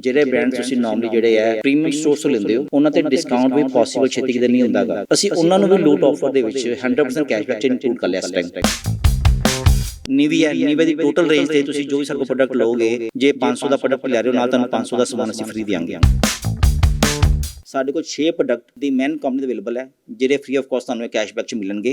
ਜਿਹੜੇ ਬ੍ਰਾਂਡ ਤੁਸੀਂ ਨਾਰਮਲੀ ਜਿਹੜੇ ਹੈ ਪ੍ਰੀਮੀਅਮ ਸਟੋਰਸ ਤੋਂ ਲੈਂਦੇ ਹੋ ਉਹਨਾਂ ਤੇ ਡਿਸਕਾਊਂਟ ਵੀ ਪੋਸੀਬਲ ਛੇਤੀ ਕਿਤੇ ਨਹੀਂ ਹੁੰਦਾਗਾ। ਅਸੀਂ ਉਹਨਾਂ ਨੂੰ ਵੀ ਲੂਟ ਆਫਰ ਦੇ ਵਿੱਚ 100% ਕੈਸ਼ਬੈਕ ਚ ਇਨਕਲੂਡ ਕਰ ਲਿਆ ਇਸ ਟਾਈਮ ਨੀਵੀਆ ਨੀਵੇ ਦੀ ਟੋਟਲ ਰੇਂਜ ਤੇ ਤੁਸੀਂ ਜੋ ਵੀ ਸਾਡੇ ਕੋਲ ਪ੍ਰੋਡਕਟ ਲਓਗੇ ਜੇ 500 ਦਾ ਪ੍ਰੋਡਕਟ ਲੈ ਰਹੇ ਹੋ ਨਾਲ ਤੁਹਾਨੂੰ 500 ਦਾ ਸਮਾਨ ਅਸੀਂ ਫ੍ਰੀ ਦਿਆਂਗੇ। ਸਾਡੇ ਕੋਲ 6 ਪ੍ਰੋਡਕਟ ਦੀ ਮੈਨ ਕੰਪਨੀ ਦੇ ਅਵੇਲੇਬਲ ਹੈ ਜਿਹੜੇ ਫ੍ਰੀ ਆਫ ਕਾਸਟ ਤੁਹਾਨੂੰ ਕੈਸ਼ਬੈਕ ਚ ਮਿਲਣਗੇ।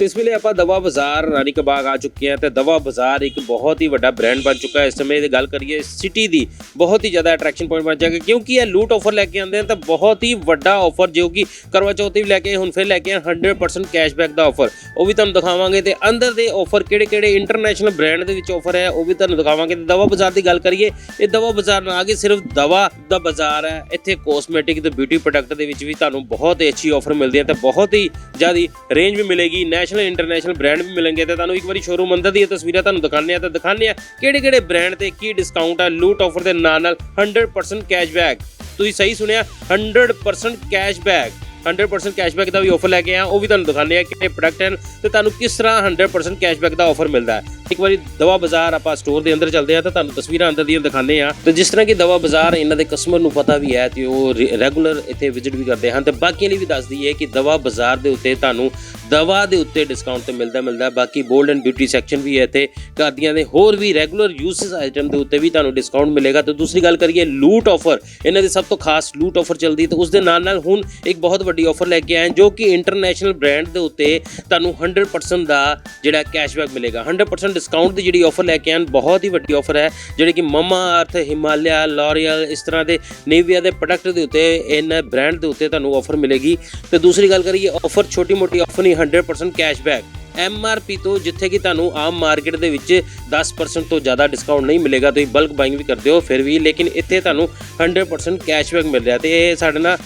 ਤੇ ਇਸ ਵੇਲੇ ਆਪਾਂ ਦਵਾ ਬਾਜ਼ਾਰ, ਰਾਣੀ ਕਾ ਬਾਗ ਆ ਚੁੱਕੇ ਹਾਂ ਤੇ ਦਵਾ ਬਾਜ਼ਾਰ ਇੱਕ ਬਹੁਤ ਹੀ ਵੱਡਾ ਬ੍ਰਾਂਡ ਬਣ ਚੁੱਕਾ ਹੈ। ਇਸ ਸਮੇਂ ਦੀ ਗੱਲ ਕਰੀਏ ਸਿਟੀ ਦੀ ਬਹੁਤ ਹੀ ਜ਼ਿਆਦਾ ਅਟਰੈਕਸ਼ਨ ਪੁਆਇੰਟ ਬਣ ਜਾਏਗਾ ਕਿਉਂਕਿ ਇਹ ਲੂਟ ਆਫਰ ਲੈ ਕੇ ਆਉਂਦੇ ਹਨ ਤਾਂ ਬਹੁਤ ਹੀ ਵੱਡਾ ਆਫਰ ਜੋ ਕਿ ਕਰਵਾ ਚੌਥ ਵੀ ਲੈ ਕੇ ਹੁਣ ਫਿਰ ਲੈ ਕੇ ਆਏ 100% ਕੈਸ਼ਬੈਕ ਦਾ ਆਫਰ ਉਹ ਵੀ ਤੁਹਾਨੂੰ ਦਿਖਾਵਾਂਗੇ ਤੇ ਅੰਦਰ ਦੇ ਆਫਰ ਕਿਹੜੇ ਕਿਹੜੇ ਇੰਟਰਨੈਸ਼ਨਲ ਬ੍ਰਾਂਡ ਦੇ ਵਿੱਚ ਆਫਰ ਹੈ, ਉਹ ਵੀ ਤੁਹਾਨੂੰ ਦਿਖਾਵਾਂਗੇ। ਤੇ ਦਵਾ ਬਾਜ਼ਾਰ ਦੀ ਗੱਲ ਕਰੀਏ, ਇਹ ਦਵਾ ਬਾਜ਼ਾਰ ਨਾ ਕਿ ਸਿਰਫ ਦਵਾ ਦਾ ਬਾਜ਼ਾਰ ਹੈ। ਇੱਥੇ ਕੋਸਮੈਟਿਕ ਤੇ ਬਿਊਟੀ ਪ੍ਰੋਡਕਟ ਦੇ ਵਿੱਚ ਵੀ ਤੁਹਾਨੂੰ ਬਹੁਤ ਹੀ ਅੱਛੀ ਆਫਰ ਮਿਲਦੀ ਹੈ ਤੇ ਬਹੁਤ ਹੀ ਜ਼ਿਆਦੀ ਰੇਂਜ ਵੀ ਮਿਲੇਗੀ ਨੈਸ਼ਨਲ ਇੰਟਰਨੈਸ਼ਨਲ ਬ੍ਰਾਂਡ ਵੀ ਮਿਲਣਗੇ ਤੇ ਤੁਹਾਨੂੰ ਇੱਕ ਵਾਰੀ ਸ਼ੋਰੂਮ ਅੰਦਰ ਦੀਆਂ ਤਸਵੀਰਾਂ ਤੁਹਾਨੂੰ ਦਿਖਾਉਂਦੇ ਆ ਤਾਂ ਦਿਖਾਉਂਦੇ ਆ ਕਿਹੜੇ ਕਿਹੜੇ ਬ੍ਰਾਂਡ ਤੇ ਕੀ ਡਿਸਕਾਊਂਟ ਹੈ ਲੂਟ ਆਫਰ ਦੇ ਨਾਲ ਨਾਲ 100% ਕੈਸ਼ਬੈਕ ਤੁਸੀਂ ਸਹੀ ਸੁਣਿਆ 100% ਕੈਸ਼ਬੈਕ 100% ਕੈਸ਼ਬੈਕ ਦਾ ਵੀ ਆਫਰ ਲੈ ਕੇ ਆਇਆ। ਉਹ ਵੀ ਤੁਹਾਨੂੰ ਦਿਖਾਉਂਦੇ ਆ ਕਿਹੜੇ ਪ੍ਰੋਡਕਟ ਹਨ ਤੇ ਤੁਹਾਨੂੰ ਕਿਸ ਤਰ੍ਹਾਂ 100% ਕੈਸ਼ਬੈਕ ਦਾ ਆਫਰ ਮਿਲਦਾ ਹੈ। ਇੱਕ ਵਾਰੀ ਦਵਾ ਬਾਜ਼ਾਰ ਆਪਾਂ ਸਟੋਰ ਦੇ ਅੰਦਰ ਚੱਲਦੇ ਆ ਤਾਂ ਤੁਹਾਨੂੰ ਤਸਵੀਰਾਂ ਅੰਦਰ ਦੀਆਂ ਦਿਖਾਉਂਦੇ ਆ ਤੇ ਜਿਸ ਤਰ੍ਹਾਂ ਕਿ ਦਵਾ ਬਾਜ਼ਾਰ ਇਹਨਾਂ ਦੇ ਕਸਟਮਰ ਨੂੰ ਪਤਾ ਵੀ ਹੈ ਤੇ ਉਹ ਰੈਗੂਲਰ ਇੱਥੇ ਵਿਜ਼ਿਟ ਵੀ ਕਰਦੇ ਹਨ। ਤੇ ਬਾਕੀਆਂ ਲਈ ਵੀ ਦੱਸ ਦਈਏ ਕਿ ਦਵਾ ਬਾਜ਼ਾਰ ਦੇ ਉੱਤੇ ਤੁਹਾਨੂੰ ਦਵਾ ਦੇ ਉੱਤੇ ਡਿਸਕਾਊਂਟ ਤੇ ਮਿਲਦਾ ਮਿਲਦਾ ਬਾਕੀ ਗੋਲਡ ਐਂਡ ਬਿਊਟੀ ਸੈਕਸ਼ਨ ਵੀ ਹੈ ਇੱਥੇ। ਘਰਦੀਆਂ ਦੇ ਹੋਰ ਵੀ ਰੈਗੂਲਰ ਯੂਸਸ ਆਈਟਮ ਦੇ ਉੱਤੇ ਵੀ ਤੁਹਾਨੂੰ ਡਿਸਕਾਊਂਟ ਮਿਲੇਗਾ। ਤੇ ਦੂਸਰੀ ਗੱਲ ਕਰੀਏ ਲੂਟ ਆਫਰ ਇਹਨਾਂ ਦੀ ਸਭ ਤੋਂ ਖਾਸ ਲੂਟ ਆਫਰ ਚੱਲਦੀ ਤੇ ਉਸ ਦੇ ਨਾਲ ਨਾਲ ਹੁਣ ਇੱਕ ਬਹੁਤ ਵੱਡੀ ਆਫਰ ਲੈ ਕੇ ਆਏ ਜੋ ਕਿ ਇੰਟਰਨੈਸ਼ਨਲ ਬ੍ਰਾਂਡ ਦੇ ਉੱਤੇ ਤੁਹਾਨੂੰ 100% ਦਾ ਜਿਹੜਾ ਕੈਸ਼ਬੈਕ ਮਿਲੇਗਾ। 100% ਡਿਸਕਾਊਂਟ ਦੀ ਜਿਹੜੀ ਆਫਰ ਲੈ ਕੇ ਆਏ ਬਹੁਤ ਹੀ ਵੱਡੀ ਆਫਰ ਹੈ, ਜਿਹੜੀ ਕਿ ਮਮਾ ਅਰਥ, ਹਿਮਾਲਿਆ ਲੋਰੀਅਲ ਇਸ ਤਰ੍ਹਾਂ ਦੇ ਨੇਵੀਆ ਦੇ ਪ੍ਰੋਡਕਟ ਦੇ ਉੱਤੇ, ਇਹਨਾਂ ਬ੍ਰਾਂਡ ਦੇ ਉੱਤੇ ਤੁਹਾਨੂੰ ਆਫਰ ਮਿਲੇਗੀ। ਤੇ ਦੂਸਰੀ ਗੱਲ ਕਰੀਏ ਆਫਰ ਛੋਟੀ ਮੋਟੀ ਆਫਰ ਨਹੀਂ 100% ਕੈਸ਼ਬੈਕ ਐਮਆਰਪੀ ਤੋਂ ਜਿੱਥੇ ਕਿ ਤੁਹਾਨੂੰ ਆਮ ਮਾਰਕੀਟ ਦੇ ਵਿੱਚ 10% ਤੋਂ ਜ਼ਿਆਦਾ ਡਿਸਕਾਊਂਟ ਨਹੀਂ ਮਿਲੇਗਾ ਤੁਸੀਂ ਬਲਕ ਬਾਇੰਗ ਵੀ ਕਰਦੇ ਹੋ ਫਿਰ ਵੀ ਲੇਕਿਨ ਇੱਥੇ ਤੁਹਾਨੂੰ 100% ਕੈਸ਼ਬੈਕ ਮਿਲ ਰਿਹਾ। ਤੇ ਇਹ ਸਾਡੇ ਨਾਲ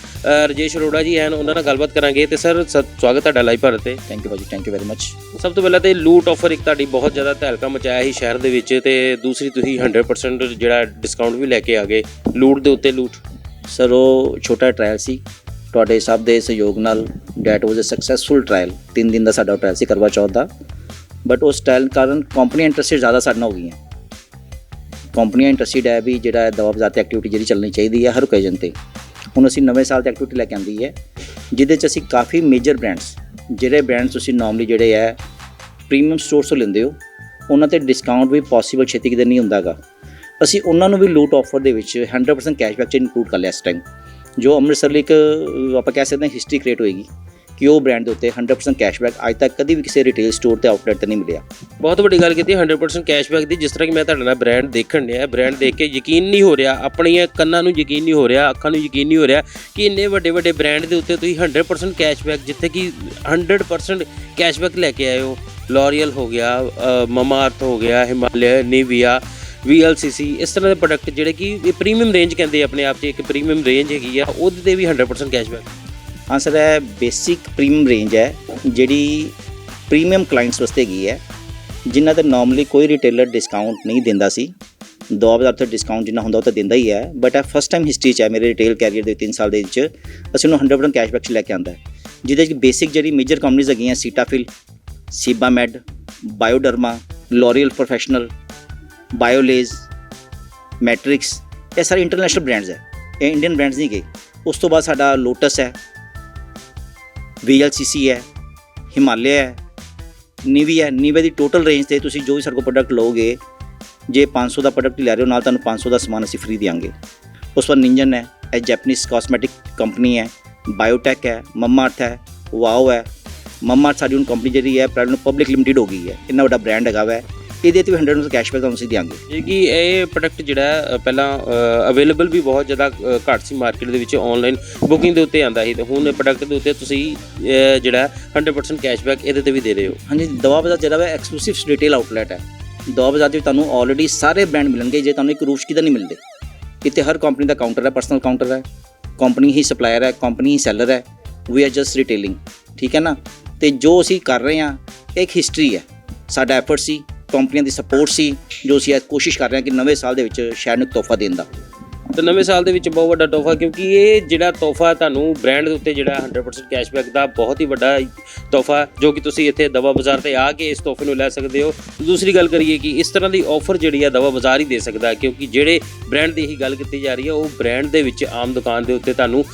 ਰਜੇਸ਼ ਅਰੋੜਾ ਜੀ ਹਨ ਉਹਨਾਂ ਨਾਲ ਗੱਲਬਾਤ ਕਰਾਂਗੇ। ਤੇ ਸਰ ਸਵਾਗਤ ਤੁਹਾਡਾ ਲਾਈਵ ਭਾਰਤ ਤੇ। ਥੈਂਕ ਯੂ ਭਾਜੀ ਥੈਂਕ ਯੂ ਵੈਰੀ ਮਚ ਸਭ ਤੋਂ ਪਹਿਲਾਂ ਤੇ ਲੂਟ ਆਫਰ ਇੱਕ ਤੁਹਾਡੀ ਬਹੁਤ ਜ਼ਿਆਦਾ ਤਹਿਲਕਾ ਮਚਾਇਆ ਸੀ ਸ਼ਹਿਰ ਦੇ ਵਿੱਚ ਤੇ ਦੂਸਰੀ ਤੁਸੀਂ 100% ਜਿਹੜਾ ਡਿਸਕਾਊਂਟ ਵੀ ਲੈ ਕੇ ਆ ਗਏ ਲੂਟ ਦੇ ਉੱਤੇ ਲੂਟ ਸਰ ਉਹ ਛੋਟਾ ਟ੍ਰਾਇਲ ਸੀ। ਤੁਹਾਡੇ ਸਭ ਦੇ ਸਹਿਯੋਗ ਨਾਲ that was a successful trial 3 ਦਿਨ ਦਾ ਸਾਡਾ ਟ੍ਰਾਇਲ ਸੀ ਕਰਵਾ ਚੌਥ ਦਾ। ਬਟ ਉਸ ਟ੍ਰਾਇਲ ਕਾਰਨ ਕੰਪਨੀ ਇੰਟਰਸਟਡ ਜ਼ਿਆਦਾ ਸਾਡੇ ਨਾਲ ਹੋ ਗਈਆਂ। ਕੰਪਨੀਆਂ ਇੰਟਰਸਟਡ ਹੈ ਵੀ ਜਿਹੜਾ ਦਵਾ ਐਕਟੀਵਿਟੀ ਜਿਹੜੀ ਚੱਲਣੀ ਚਾਹੀਦੀ ਹੈ ਹਰ ਓਕੇਜਨ ਤੇ। ਹੁਣ ਅਸੀਂ ਨਵੇਂ ਸਾਲ ਤੇ ਐਕਟੀਵਿਟੀ ਲੈ ਕੇ ਆਂਦੀ ਹੈ, ਜਿਹਦੇ ਚ ਅਸੀਂ ਕਾਫੀ ਮੇਜਰ ਬ੍ਰਾਂਡਸ ਜਿਹੜੇ ਬ੍ਰਾਂਡਸ ਤੁਸੀਂ ਨਾਰਮਲੀ ਜਿਹੜੇ ਹੈ ਪ੍ਰੀਮੀਅਮ ਸਟੋਰਸ ਤੋਂ ਲੈਂਦੇ ਹੋ, ਉਹਨਾਂ ਤੇ ਡਿਸਕਾਊਂਟ ਵੀ ਪੋਸੀਬਲ ਛੇਤੀ ਕਿਤੇ ਨਹੀਂ ਹੁੰਦਾਗਾ। ਅਸੀਂ ਉਹਨਾਂ ਨੂੰ ਵੀ ਲੂਟ ਆਫਰ ਦੇ ਵਿੱਚ 100% ਕੈਸ਼ਬੈਕ ਚ ਇਨਕਲੂਡ ਕਰ ਲਿਆ ਇਸ ਟਾਈਮ ਜੋ ਅੰਮ੍ਰਿਤਸਰ ਲਈ ਇੱਕ ਆਪਾਂ ਕਹਿ ਸਕਦੇ ਹਾਂ ਹਿਸਟਰੀ ਕ੍ਰੀਏਟ ਹੋਏਗੀ, ਕਿ ਉਹ ਬ੍ਰਾਂਡ ਦੇ ਉੱਤੇ 100% ਕੈਸ਼ਬੈਕ ਅੱਜ ਤੱਕ ਕਦੀ ਵੀ ਕਿਸੇ ਰਿਟੇਲ ਸਟੋਰ ਤੇ ਆਊਟਲੈਟ ਤੇ ਨਹੀਂ ਮਿਲਿਆ। ਬਹੁਤ ਵੱਡੀ ਗੱਲ ਕੀਤੀ 100% ਕੈਸ਼ਬੈਕ ਦੀ, ਜਿਸ ਤਰ੍ਹਾਂ ਕਿ ਮੈਂ ਤੁਹਾਡੇ ਨਾਲ ਬ੍ਰਾਂਡ ਦੇਖਣ ਡਿਆ ਬ੍ਰਾਂਡ ਦੇਖ ਕੇ ਯਕੀਨ ਨਹੀਂ ਹੋ ਰਿਹਾ, ਆਪਣੀਆਂ ਕੰਨਾਂ ਨੂੰ ਯਕੀਨ ਨਹੀਂ ਹੋ ਰਿਹਾ, ਅੱਖਾਂ ਨੂੰ ਯਕੀਨ ਨਹੀਂ ਹੋ ਰਿਹਾ ਕਿ ਇੰਨੇ ਵੱਡੇ ਵੱਡੇ ਬ੍ਰਾਂਡ ਦੇ ਉੱਤੇ ਤੁਸੀਂ 100% ਕੈਸ਼ਬੈਕ ਜਿੱਥੇ ਕਿ 100% ਕੈਸ਼ਬੈਕ ਲੈ ਕੇ ਆਏ ਹੋ। ਲੋਰੀਅਲ ਹੋ ਗਿਆ ਮਮਾ ਅਰਥ ਹੋ ਗਿਆ ਹਿਮਾਲਿਆ ਨੀਵੀਆ VLCC ਇਸ ਤਰ੍ਹਾਂ ਦੇ ਪ੍ਰੋਡਕਟ ਜਿਹੜੇ ਕਿ ਇਹ ਪ੍ਰੀਮੀਅਮ ਰੇਂਜ ਕਹਿੰਦੇ ਆ ਆਪਣੇ ਆਪ 'ਚ, ਇੱਕ ਪ੍ਰੀਮੀਅਮ ਰੇਂਜ ਹੈਗੀ ਆ, ਉਹਦੇ ਤੇ ਵੀ 100% ਕੈਸ਼ਬੈਕ ਹਾਂ ਸਰ, ਇਹ ਬੇਸਿਕ ਪ੍ਰੀਮੀਅਮ ਰੇਂਜ ਹੈ, ਜਿਹੜੀ ਪ੍ਰੀਮੀਅਮ ਕਲਾਇੰਟਸ ਵਾਸਤੇ ਹੈਗੀ ਹੈ, ਜਿਨ੍ਹਾਂ ਤੇ ਨਾਰਮਲੀ ਕੋਈ ਰਿਟੇਲਰ ਡਿਸਕਾਊਂਟ ਨਹੀਂ ਦਿੰਦਾ ਸੀ। ਦੋ ਹਜ਼ਾਰ ਤੇ ਡਿਸਕਾਊਂਟ ਜਿੰਨਾ ਹੁੰਦਾ ਉਹ ਤਾਂ ਦਿੰਦਾ ਹੀ ਹੈ ਬਟ ਇਹ ਫਸਟ ਟਾਈਮ ਹਿਸਟਰੀ ਚ ਹੈ, ਮੇਰੇ ਰਿਟੇਲ ਕੈਰੀਅਰ ਦੇ 3 ਸਾਲ ਦੇ ਵਿੱਚ, ਅਸੀਂ ਉਹਨੂੰ 100% ਕੈਸ਼ਬੈਕ ਚ ਲੈ ਕੇ ਆਂਦਾ ਜਿਹਦੇ ਚ ਬੇਸਿਕ ਜਿਹੜੀ ਮੇਜਰ ਕੰਪਨੀਆਂ ਹੈਗੀਆਂ, Cetaphil, Sebamed, Bioderma L'Oreal professional Biolage, Matrix, ਇਹ ਸਾਰੇ ਇੰਟਰਨੈਸ਼ਨਲ ਬ੍ਰਾਂਡਸ ਹੈ। ਇਹ ਇੰਡੀਅਨ ਬ੍ਰਾਂਡਸ ਨਹੀਂ ਗਏ। ਉਸ ਤੋਂ ਬਾਅਦ ਸਾਡਾ ਲੋਟਸ ਹੈ VLCC ਹੈ ਹਿਮਾਲਿਆ ਹੈ ਨੀਵੀਆ ਨੀਵੀਆ ਦੀ ਟੋਟਲ ਰੇਂਜ ਤੇ ਤੁਸੀਂ ਜੋ ਵੀ ਸਾਡੇ ਕੋਲ ਪ੍ਰੋਡਕਟ ਲਓਗੇ, ਜੇ 500 ਦਾ ਪ੍ਰੋਡਕਟ ਲੈ ਰਹੇ ਹੋ ਨਾਲ, ਤੁਹਾਨੂੰ 500 ਦਾ ਸਮਾਨ ਅਸੀਂ ਫ੍ਰੀ ਦਿਆਂਗੇ। ਉਸ ਪਰ ਨਿੰਜਨ ਹੈ, ਇਹ ਜੈਪਨੀਜ਼ ਕਾਸਮੈਟਿਕ ਕੰਪਨੀ ਹੈ ਬਾਇਓਟੈਕ ਹੈ ਮਮਾ ਅਰਥ ਹੈ ਵਾਓ ਹੈ। ਮਮਾ ਅਰਥ ਸਾਡੀ ਹੁਣ ਕੰਪਨੀ ਜਿਹੜੀ ਹੈ ਪ੍ਰਾਈਵੇਟ ਪਬਲਿਕ ਲਿਮਟਿਡ ਹੋ ਗਈ ਹੈ। ਇੰਨਾ ਵੱਡਾ ਬ੍ਰਾਂਡ ਹੈਗਾ ਵੈ। ਇਹਦੇ ਤੇ ਵੀ 100% ਕੈਸ਼ਬੈਕ ਤੁਹਾਨੂੰ ਅਸੀਂ ਦਿਆਂਗੇ। ਜੇ ਕਿ ਇਹ ਪ੍ਰੋਡਕਟ ਜਿਹੜਾ ਪਹਿਲਾਂ ਅਵੇਲੇਬਲ ਵੀ ਬਹੁਤ ਜ਼ਿਆਦਾ ਘੱਟ ਸੀ ਮਾਰਕੀਟ ਦੇ ਵਿੱਚ ਆਨਲਾਈਨ ਬੁਕਿੰਗ ਦੇ ਉੱਤੇ ਆਂਦਾ ਸੀ ਤੇ ਹੁਣ ਇਹ ਪ੍ਰੋਡਕਟ ਦੇ ਉੱਤੇ ਤੁਸੀਂ ਜਿਹੜਾ 100% ਕੈਸ਼ਬੈਕ ਇਹਦੇ ਤੇ ਵੀ ਦੇ ਰਹੇ ਹੋ। ਹਾਂਜੀ ਦਵਾ ਬਾਜ਼ਾਰ ਜਿਹੜਾ ਹੈ ਐਕਸਕਲੂਸਿਵ ਰਿਟੇਲ ਆਊਟਲੈਟ ਹੈ। ਦਵਾ ਬਾਜ਼ਾਰ ਦੇ ਤੁਹਾਨੂੰ ਆਲਰੇਡੀ ਸਾਰੇ ਬ੍ਰਾਂਡ ਮਿਲਣਗੇ ਜੇ ਤੁਹਾਨੂੰ ਇੱਕ ਰੂਸ਼ਕੀ ਦਾ ਨਹੀਂ ਮਿਲਦੇ। ਇੱਥੇ ਹਰ ਕੰਪਨੀ ਦਾ ਕਾਊਂਟਰ ਹੈ ਪਰਸਨਲ ਕਾਊਂਟਰ ਹੈ। ਕੰਪਨੀ ਹੀ ਸਪਲਾਇਰ ਹੈ ਕੰਪਨੀ ਹੀ ਸੈਲਰ ਹੈ। ਵੀ ਆਰ ਜਸਟ ਰਿਟੇਲਿੰਗ ਠੀਕ ਹੈ ਨਾ? ਤੇ ਜੋ ਅਸੀਂ ਕਰ ਰਹੇ ਹਾਂ ਇਹ ਇੱਕ ਹਿਸਟਰੀ ਹੈ। ਸਾਡਾ ਐਫਰਟ ਸੀ ਕੰਪਨੀਆਂ ਦੀ ਸਪੋਰਟ ਸੀ, ਜੋ ਅਸੀਂ ਇਹ ਕੋਸ਼ਿਸ਼ ਕਰ ਰਹੇ ਹਾਂ ਕਿ ਨਵੇਂ ਸਾਲ ਦੇ ਵਿੱਚ ਸ਼ਹਿਰ ਨੂੰ ਤੋਹਫਾ ਦੇਣ ਦਾ। ਤੇ ਨਵੇਂ ਸਾਲ ਦੇ ਵਿੱਚ ਬਹੁਤ ਵੱਡਾ ਤੋਹਫਾ, ਕਿਉਂਕਿ ਇਹ ਜਿਹੜਾ ਤੋਹਫਾ ਤੁਹਾਨੂੰ ਬ੍ਰਾਂਡ ਦੇ ਉੱਤੇ ਜਿਹੜਾ 100% ਕੈਸ਼ਬੈਕ ਦਾ ਬਹੁਤ ਹੀ ਵੱਡਾ ਤੋਹਫਾ, ਜੋ ਕਿ ਤੁਸੀਂ ਇੱਥੇ ਦਵਾ ਬਾਜ਼ਾਰ ਤੇ ਆ ਕੇ ਇਸ ਤੋਹਫੇ ਨੂੰ ਲੈ ਸਕਦੇ ਹੋ। ਦੂਸਰੀ ਗੱਲ ਕਰੀਏ ਕਿ ਇਸ ਤਰ੍ਹਾਂ ਦੀ ਆਫਰ ਜਿਹੜੀ ਆ ਦਵਾ ਬਾਜ਼ਾਰ ਹੀ ਦੇ ਸਕਦਾ, ਕਿਉਂਕਿ ਜਿਹੜੇ ਬ੍ਰਾਂਡ ਦੀ ਹੀ ਗੱਲ ਕੀਤੀ ਜਾ ਰਹੀ ਹੈ ਉਹ ਬ੍ਰਾਂਡ ਦੇ ਵਿੱਚ ਆਮ ਦੁਕਾਨ ਦੇ ਉੱਤੇ ਤੁਹਾਨੂੰ